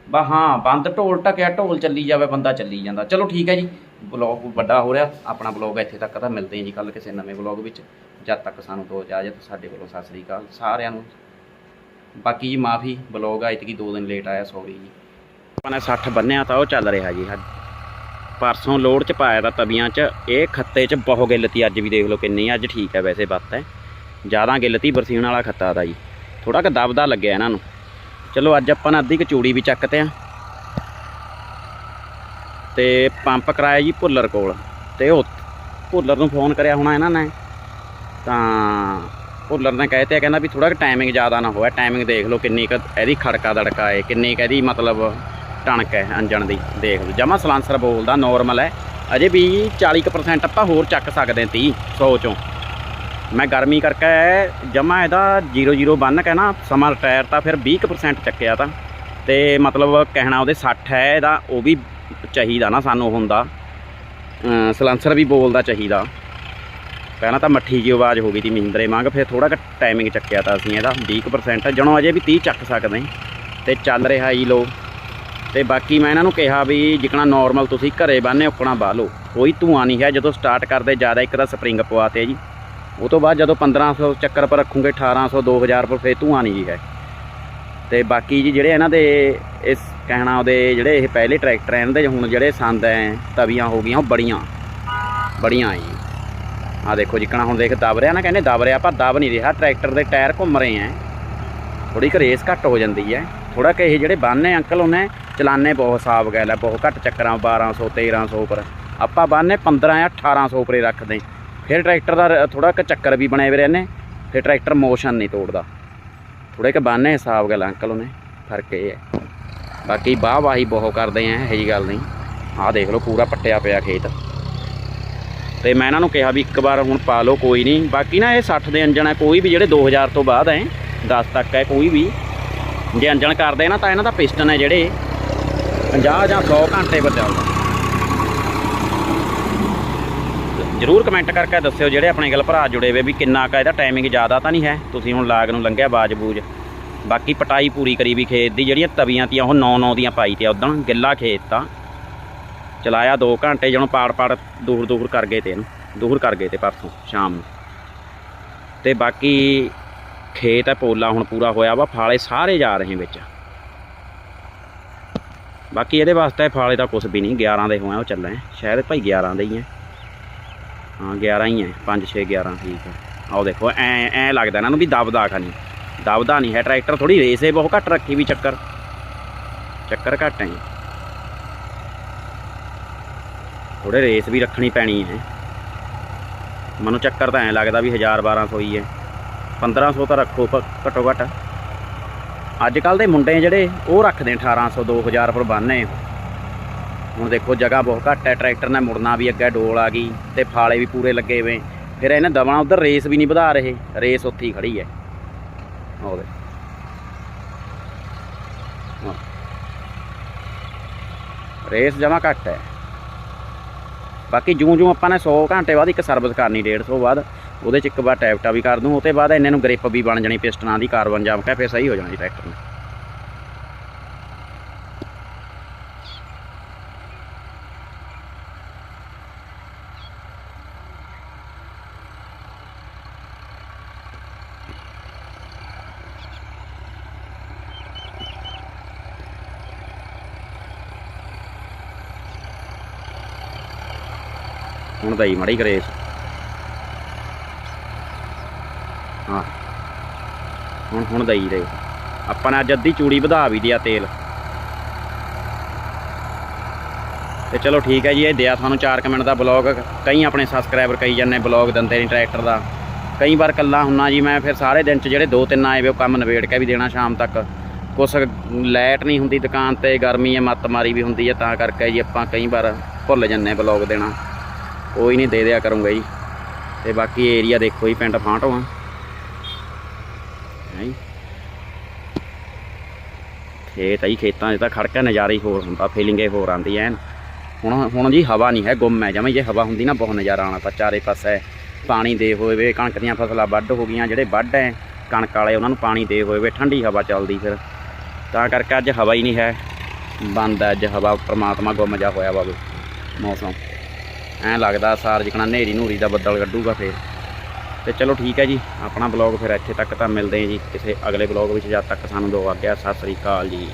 ਬਾ ਹਾਂ ਬੰਦ ਢੋਲ ਟਕਿਆ ਢੋਲ ਚੱਲੀ ਜਾਵੇ ਬੰਦਾ ਚੱਲੀ ਜਾਂਦਾ। ਚਲੋ ਠੀਕ ਹੈ ਜੀ। ਬਲੌਗ ਵੱਡਾ ਹੋ ਰਿਹਾ, ਆਪਣਾ ਬਲੌਗ ਇੱਥੇ ਤੱਕ ਤਾਂ ਮਿਲਦੇ ਹਾਂ ਜੀ ਕੱਲ ਕਿਸੇ ਨਵੇਂ ਬਲੌਗ ਵਿੱਚ। ਜਦ ਤੱਕ ਸਾਨੂੰ ਦੋ ਇਜਾਜ਼ਤ, ਸਾਡੇ ਵੱਲੋਂ ਸਤਿ ਸ੍ਰੀ ਅਕਾਲ ਸਾਰਿਆਂ ਨੂੰ। ਬਾਕੀ ਜੀ ਮਾਫੀ, ਬਲੌਗ ਆ, ਇਤਕੀ 2 ਦਿਨ ਲੇਟ ਆਇਆ ਸੌਰੀ ਜੀ। ਆਪਾਂ ਨੇ 60 ਬੰਨਿਆ ਤਾਂ ਉਹ ਚੱਲ ਰਿਹਾ ਜੀ। ਅੱਜ ਪਰਸੋਂ ਲੋਡ ਚ ਪਾਇਆ ਤਾਂ ਤਵੀਆਂ ਚ, ਇਹ ਖੱਤੇ ਚ ਬਹੁਤ ਗਿੱਲਤੀ ਅੱਜ ਵੀ ਦੇਖ ਲਓ ਕਿੰਨੀ ਅੱਜ ਠੀਕ ਹੈ ਵੈਸੇ ਬੱਤ ਹੈ। ਜ਼ਿਆਦਾ ਗਿੱਲਤੀ ਬਰਸੀਨ ਵਾਲਾ ਖੱਤਾ ਦਾ ਜੀ। ਥੋੜਾ ਕੁ ਦਬਦਾ ਲੱਗਿਆ ਇਹਨਾਂ ਨੂੰ। ਚਲੋ ਅੱਜ ਆਪਾਂ ਨੇ ਅੱਧੀ ਕੁ ਚੂੜੀ ਵੀ ਚੱਕਤੇ ਆ। ਤੇ ਪੰਪ ਕਰਾਇਆ ਜੀ ਭੁੱਲਰ ਕੋਲ ਤੇ ਉਹ ਭੁੱਲਰ ਨੂੰ ਫੋਨ ਕਰਿਆ ਹੋਣਾ ਇਹਨਾਂ ਨੇ। ਤਾਂ ਭੁੱਲਰ ਨੇ ਕਹੇ ਤੇ ਕਹਿੰਦਾ ਵੀ ਥੋੜਾ ਕੁ ਟਾਈਮਿੰਗ ਜ਼ਿਆਦਾ ਨਾ ਹੋਵੇ ਟਾਈਮਿੰਗ ਦੇਖ ਲਓ ਕਿੰਨੀ ਕੁ ਇਹਦੀ ਖੜਕਾ ਦੜਕਾ ਹੈ ਕਿੰਨੀ ਕੁ ਇਹਦੀ ਮਤਲਬ ਟਣਕ ਹੈ ਅੰਜਣ ਦੀ, ਦੇਖ ਲਓ। ਜਮਾ ਸਲਾਂਸਰ ਬੋਲਦਾ ਨਾਰਮਲ ਹੈ ਅਜੇ ਵੀ 40% ਆਪਾਂ ਹੋਰ ਚੱਕ ਸਕਦੇ ਹਾਂ 30 100 ਚੋਂ। ਮੈਂ ਗਰਮੀ ਕਰਕੇ ਜਮਾ ਇਹਦਾ 00 ਬੰਨ ਕੇ ਨਾ ਸਮਾਂ ਰਿਟਾਇਰ ਤਾਂ ਫਿਰ 20% ਚੱਕਿਆ ਤਾਂ। ਤੇ ਮਤਲਬ ਕਹਿਣਾ ਉਹਦੇ 60 ਹੈ, ਇਹਦਾ ਉਹ ਵੀ ਚਾਹੀਦਾ ਨਾ ਸਾਨੂੰ ਹੁੰਦਾ। ਅਮ ਵੀ ਬੋਲਦਾ ਚਾਹੀਦਾ। ਪਹਿਲਾਂ ਤਾਂ ਮੱਠੀ ਜੀ ਆਵਾਜ਼ ਹੋ ਗਈ ਤੀ ਮਹਿੰਦਰੇ ਵਾਂਗ, ਫਿਰ ਥੋੜਾ ਕੁ ਟਾਈਮਿੰਗ ਚੱਕਿਆ ਤਾਂ ਅਸੀਂ ਇਹਦਾ 20% ਜਣੋ ਅਜੇ ਵੀ 30 ਚੱਕ ਸਕਦੇ। ਤੇ ਚੱਲ ਰਿਹਾ ਜੀ ਲੋ। ਤੇ ਬਾਕੀ ਮੈਂ ਇਹਨਾਂ ਨੂੰ ਕਿਹਾ ਵੀ ਜਿਕਣਾ ਨਾਰਮਲ ਤੁਸੀਂ ਘਰੇ ਬੰਨੇ ਉਕਣਾ ਬਾਹ ਲਓ ਕੋਈ ਧੂਆਂ ਨਹੀਂ ਹੈ, ਜਦੋਂ ਸਟਾਰਟ ਕਰਦੇ ਜ਼ਿਆਦਾ ਇੱਕ ਤਾਂ ਸਪਰਿੰਗ ਪਵਾਤੇ ਜੀ। ਉਹ ਤੋਂ ਬਾਅਦ ਜਦੋਂ 1500 ਚੱਕਰ ਪਰ ਰੱਖੂਗੇ 1800 2000 ਪਰ ਫੇਰ ਧੂਆਂ ਨਹੀਂ ਜੀ ਹੈ। ਤੇ ਬਾਕੀ ਜੀ ਜਿਹੜੇ ਇਹਨਾਂ ਦੇ ਇਸ ਕਹਿਣਾ ਉਹਦੇ ਜਿਹੜੇ ਇਹ ਪਹਿਲੇ ਟਰੈਕਟਰ ਐ ਇਹਨਾਂ ਦੇ ਹੁਣ ਜਿਹੜੇ ਸੰਦ ਐ, ਤਵੀਆਂ ਹੋ ਗਈਆਂ, ਉਹ ਬੜੀਆਂ। ਬੜੀਆਂ ਆ ਜੀ। ਆ ਦੇਖੋ ਜਿੱਕਣਾ ਹੁਣ ਦੇਖ ਦਬ ਰਿਹਾ ਨਾ, ਕਹਿੰਦੇ ਦਬ ਰਿਹਾ, ਪਰ ਦਬ ਨਹੀਂ ਰਿਹਾ। ਟਰੈਕਟਰ ਦੇ ਟਾਇਰ ਘੁੰਮ ਰਹੇ ਐ। ਥੋੜੀ ਕੁ ਰੇਸ ਘੱਟ ਹੋ ਜਾਂਦੀ ਹੈ ਥੋੜਾ ਕਿ ਇਹ ਜਿਹੜੇ ਬੰਨੇ ਅੰਕਲ, ਉਹਨੇ ਚਲਾਨੇ ਬਹੁਤ ਹਿਸਾਬ ਗਏ ਲੈ ਬਹੁਤ ਘੱਟ ਚੱਕਰਾਂ 1200 1300 ਉੱਪਰ। ਆਪਾਂ ਬੰਨੇ 15 ਜਾਂ 1800 ਉੱਪਰੇ ਰੱਖਦੇ। ਫਿਰ ਟਰੈਕਟਰ ਦਾ ਥੋੜਾ ਕੁ ਚੱਕਰ ਵੀ ਬਣੇ ਹੋਏ ਰਹਿੰਦੇ। ਫਿਰ ਟਰੈਕਟਰ ਮੋਸ਼ਨ ਨਹੀਂ ਤੋੜਦਾ। ਥੋੜੇ ਕੁ ਬੰਨੇ ਹਿਸਾਬ ਗੱਲ ਅੰਕਲ, ਉਹਨੇ। ਫ਼ਰਕ ਇਹ ਹੈ ਬਾਕੀ ਵਾਹ ਵਾਹੀ ਬਹੁਤ ਕਰਦੇ ਆ, ਇਹੋ ਜੀ ਗੱਲ ਨਹੀਂ। ਆਹ ਦੇਖ ਲਓ, ਪੂਰਾ ਪੱਟਿਆ ਪਿਆ ਖੇਤ। ਤੇ ਮੈਂ ਇਹਨਾਂ ਨੂੰ ਕਿਹਾ ਵੀ ਇੱਕ ਵਾਰ ਹੁਣ ਪਾ ਲਓ, ਕੋਈ ਨਹੀਂ। ਬਾਕੀ ਨਾ ਇਹ 60 ਦੇ ਇੰਜਣ ਹੈ ਕੋਈ ਵੀ ਜਿਹੜੇ 2000 ਤੋਂ ਬਾਅਦ ਹੈ 10 ਤੱਕ ਹੈ ਕੋਈ ਵੀ। ਜੇ ਅੰਜਣ ਕਰਦੇ ਨਾ, ਤਾਂ ਇਹਨਾਂ ਦਾ ਪਿਸਟਨ ਹੈ ਜਿਹੜੇ 50 ਜਾਂ 100 ਘੰਟੇ ਪਰ ਚੱਲਦਾ। ਜਰੂਰ ਕਮੈਂਟ ਕਰਕੇ ਦੱਸਿਓ ਜਿਹੜੇ ਆਪਣੇ ਗੱਲ ਭਰਾ ਜੁੜੇ ਵੇ ਵੀ ਕਿੰਨਾ ਕਾ ਇਹਦਾ ਟਾਈਮਿੰਗ ਜ਼ਿਆਦਾ ਤਾਂ ਨਹੀਂ ਹੈ। ਤੁਸੀਂ ਹੁਣ ਲਾਗ ਨੂੰ ਲੰਘਿਆ ਬਾਜ ਬੂਜ ਬਾਕੀ ਪਟਾਈ ਪੂਰੀ ਕਰੀ ਵੀ ਖੇਤ ਦੀ, ਜਿਹੜੀਆਂ ਤਵੀਆਂ ਤੀਆਂ, ਉਹ 9-9 ਦੀਆਂ ਪਾਈ ਤੇ ਉਦੋਂ ਗਿੱਲਾ ਖੇਤ ਤਾਂ। ਚਲਾਇਆ 2 ਘੰਟੇ, ਜਦੋਂ ਪਾੜ ਪਾੜ ਦੂਰ ਦੂਰ ਕਰ ਗਏ ਤੇ ਇਹਨੂੰ, ਦੂਰ ਕਰ ਗਏ ਤੇ ਪਰਸੋਂ, ਸ਼ਾਮ ਨੂੰ। ਤੇ ਬਾਕੀ ਖੇਤ ਹੈ ਪੋਲਾ ਹੁਣ ਪੂਰਾ ਹੋਇਆ ਵਾ, ਫਾਲੇ ਸਾਰੇ ਜਾ ਰਹੇ ਵਿੱਚ। ਬਾਕੀ ਇਹਦੇ ਵਾਸਤੇ ਫਾਲੇ ਦਾ ਕੁਝ ਵੀ ਨਹੀਂ 11 ਦੇ ਹੋਏ ਉਹ ਚੱਲੇ ਸ਼ਾਇਦ ਭਾਈ 11 ਦੇ ਹੀ ਹੈ। ਹਾਂ 11 ਹੀ ਹੈ 5 6 11 ਠੀਕ ਹੈ। ਆਓ ਦੇਖੋ, ਐ ਐ ਲੱਗਦਾ ਇਹਨਾਂ ਨੂੰ ਵੀ ਦਬਦਾ ਖਾ ਨਹੀਂ ਦਬਦਾ ਨਹੀਂ ਹੈ, ਟਰੈਕਟਰ ਥੋੜੀ ਰੇਸੇ ਬਹੁਤ ਘੱਟ ਰੱਖੀ ਵੀ ਚੱਕਰ। ਚੱਕਰ ਘੱਟ ਹੈ ਥੋੜੇ ਰੇਸ ਵੀ ਰੱਖਣੀ ਪੈਣੀ ਹੈ। ਮੈਨੂੰ ਚੱਕਰ ਤਾਂ ਐ ਲੱਗਦਾ ਵੀ 1000 1200 ਹੀ ਹੈ। 1500 ਤਾਂ ਰੱਖੋ ਘੱਟੋ ਘੱਟ। ਅੱਜ ਕੱਲ ਦੇ ਮੁੰਡੇ ਜਿਹੜੇ, ਉਹ ਰੱਖਦੇ 1800 2000 ਪਰ ਬੰਨੇ ਹੁਣ ਦੇਖੋ, ਜਗ੍ਹਾ ਬਹੁਤ ਘੱਟ ਹੈ, ਟਰੈਕਟਰ ਨੇ ਮੁੜਨਾ ਵੀ ਅੱਗੇ, ਡੋਲ ਆ ਗਈ ਤੇ ਫਾਲੇ ਵੀ ਪੂਰੇ ਲੱਗੇ ਹੋਏ। ਫਿਰ ਇਹਨੇ ਦਬਣਾ ਉਧਰ ਰੇਸ ਵੀ ਨਹੀਂ ਵਧਾ ਰਹੇ। ਰੇਸ ਉੱਥੇ ਹੀ ਖੜੀ ਹੈ। ਉਹਦੇ ਰੇਸ ਜਮਾ ਘੱਟ ਹੈ। ਬਾਕੀ ਜੂੰ ਜੂੰ ਆਪਾਂ ਨੇ 100 ਘੰਟੇ ਬਾਅਦ ਇੱਕ ਸਰਵਿਸ ਕਰਨੀ 150 ਬਾਅਦ। ਉਹਦੇ ਚ ਇੱਕ ਵਾਰ ਟੈਪਟਾ ਵੀ ਕਰ ਦੂੰ, ਉਹਤੇ ਬਾਅਦ ਇਹਨਾਂ ਨੂੰ ਗ੍ਰਿਪ ਵੀ ਬਣ ਜਾਣੀ, ਪਿਸਟਨਾਂ ਦੀ ਕਾਰਬਨ ਜਾਮ ਕੇ ਫਿਰ ਸਹੀ ਹੋ ਜਾਣੀ ਟਰੈਕਟਰ ਨੂੰ। ਹੁਣ ਦਈ ਮੜੀ ਗਰੇਸ ਹਾਂ। ਹੁਣ ਹੁਣ ਦਈ ਦੇ। ਆਪਾਂ ਨੇ ਅੱਜ ਅੱਧੀ ਚੂੜੀ ਵਧਾ ਵੀ ਦਿਆ ਤੇਲ। ਤੇ ਚਲੋ ਠੀਕ ਹੈ ਜੀ, ਇਹ ਦਿਆ ਤੁਹਾਨੂੰ 4 ਮਿੰਟ ਦਾ ਬਲੌਗ। ਕਈ ਆਪਣੇ ਸਬਸਕ੍ਰਾਈਬਰ ਕਈ ਜਾਂਦੇ, ਬਲੌਗ ਦਿੰਦੇ ਨੇ ਟਰੈਕਟਰ ਦਾ। ਕਈ ਵਾਰ ਕੱਲਾ ਹੁੰਨਾ ਜੀ, ਮੈਂ ਫਿਰ ਸਾਰੇ ਦਿਨ ਚ ਜਿਹੜੇ ਦੋ ਤਿੰਨ ਆਏ ਵੇ, ਉਹ ਕੰਮ ਨਵੇੜ ਕੇ ਵੀ ਦੇਣਾ ਸ਼ਾਮ ਤੱਕ। ਕੁਛ ਲਾਈਟ ਨਹੀਂ ਹੁੰਦੀ ਦੁਕਾਨ ਤੇ, ਗਰਮੀ ਹੈ, ਮੱਤ ਮਾਰੀ ਵੀ ਹੁੰਦੀ ਹੈ, ਤਾਂ ਕਰਕੇ ਜੀ ਆਪਾਂ ਕਈ ਵਾਰ ਭੁੱਲ ਜੰਨੇ ਬਲੌਗ ਦੇਣਾ। ਕੋਈ ਨਹੀਂ ਦੇ ਦਿਆ ਕਰੂੰਗਾ ਜੀ। ਤੇ ਬਾਕੀ ਏਰੀਆ ਦੇਖੋ ਜੀ, ਪਿੰਡ ਫਾਂਟੋ ਆ ਹੈ ਜੀ। ਖੇਤ ਆ ਖੇਤਾਂ 'ਚ ਤਾਂ ਖੜਕਾ ਨਜ਼ਾਰਾ ਹੀ ਹੋਰ ਹੁੰਦਾ ਫੀਲਿੰਗ ਹੀ ਹੋਰ ਆਉਂਦੀ ਐਨ। ਹੁਣ ਹੁਣ ਜੀ ਹਵਾ ਨਹੀਂ ਹੈ, ਗੁੰਮ ਹੈ ਜਵੇਂ ਜੇ ਹਵਾ ਹੁੰਦੀ ਨਾ, ਬਹੁਤ ਨਜ਼ਾਰਾ ਆਉਣਾ, ਤਾਂ ਚਾਰੇ ਪਾਸੇ ਪਾਣੀ ਦੇ ਹੋਏ ਵੇ ਕਣਕ ਦੀਆਂ ਫਸਲਾਂ ਵੱਢ ਹੋ ਗਈਆਂ, ਜਿਹੜੇ ਵੱਢ ਹੈ ਕਣਕ ਵਾਲੇ ਉਹਨਾਂ ਨੂੰ ਪਾਣੀ ਦੇ ਹੋਏ ਵੇ ਠੰਡੀ ਹਵਾ ਚੱਲਦੀ ਫਿਰ। ਤਾਂ ਕਰਕੇ ਅੱਜ ਹਵਾ ਹੀ ਨਹੀਂ ਹੈ, ਬੰਦ ਹੈ, ਅੱਜ ਹਵਾ ਪ੍ਰਮਾਤਮਾ ਗੁੰਮ ਜਾ ਹੋਇਆ ਵਾ ਵੀ, ਮੌਸਮ। ਐਂ ਲੱਗਦਾ ਸਾਰ ਜਿਕਣਾ ਨੇਰੀ ਨੂਰੀ ਦਾ ਬੱਦਲ ਕੱਢੂਗਾ ਫੇਰ। ਤੇ ਚਲੋ ਠੀਕ ਹੈ ਜੀ, ਆਪਣਾ ਬਲੌਗ ਫਿਰ ਇੱਥੇ ਤੱਕ ਤਾਂ ਮਿਲਦੇ ਹਾਂ ਜੀ, ਕਿਸੇ ਅਗਲੇ ਬਲੌਗ ਵਿੱਚ, ਜਦ ਤੱਕ ਸਾਨੂੰ ਦੋ ਆਗਿਆ ਸਤਿ ਸ੍ਰੀ ਅਕਾਲ ਜੀ।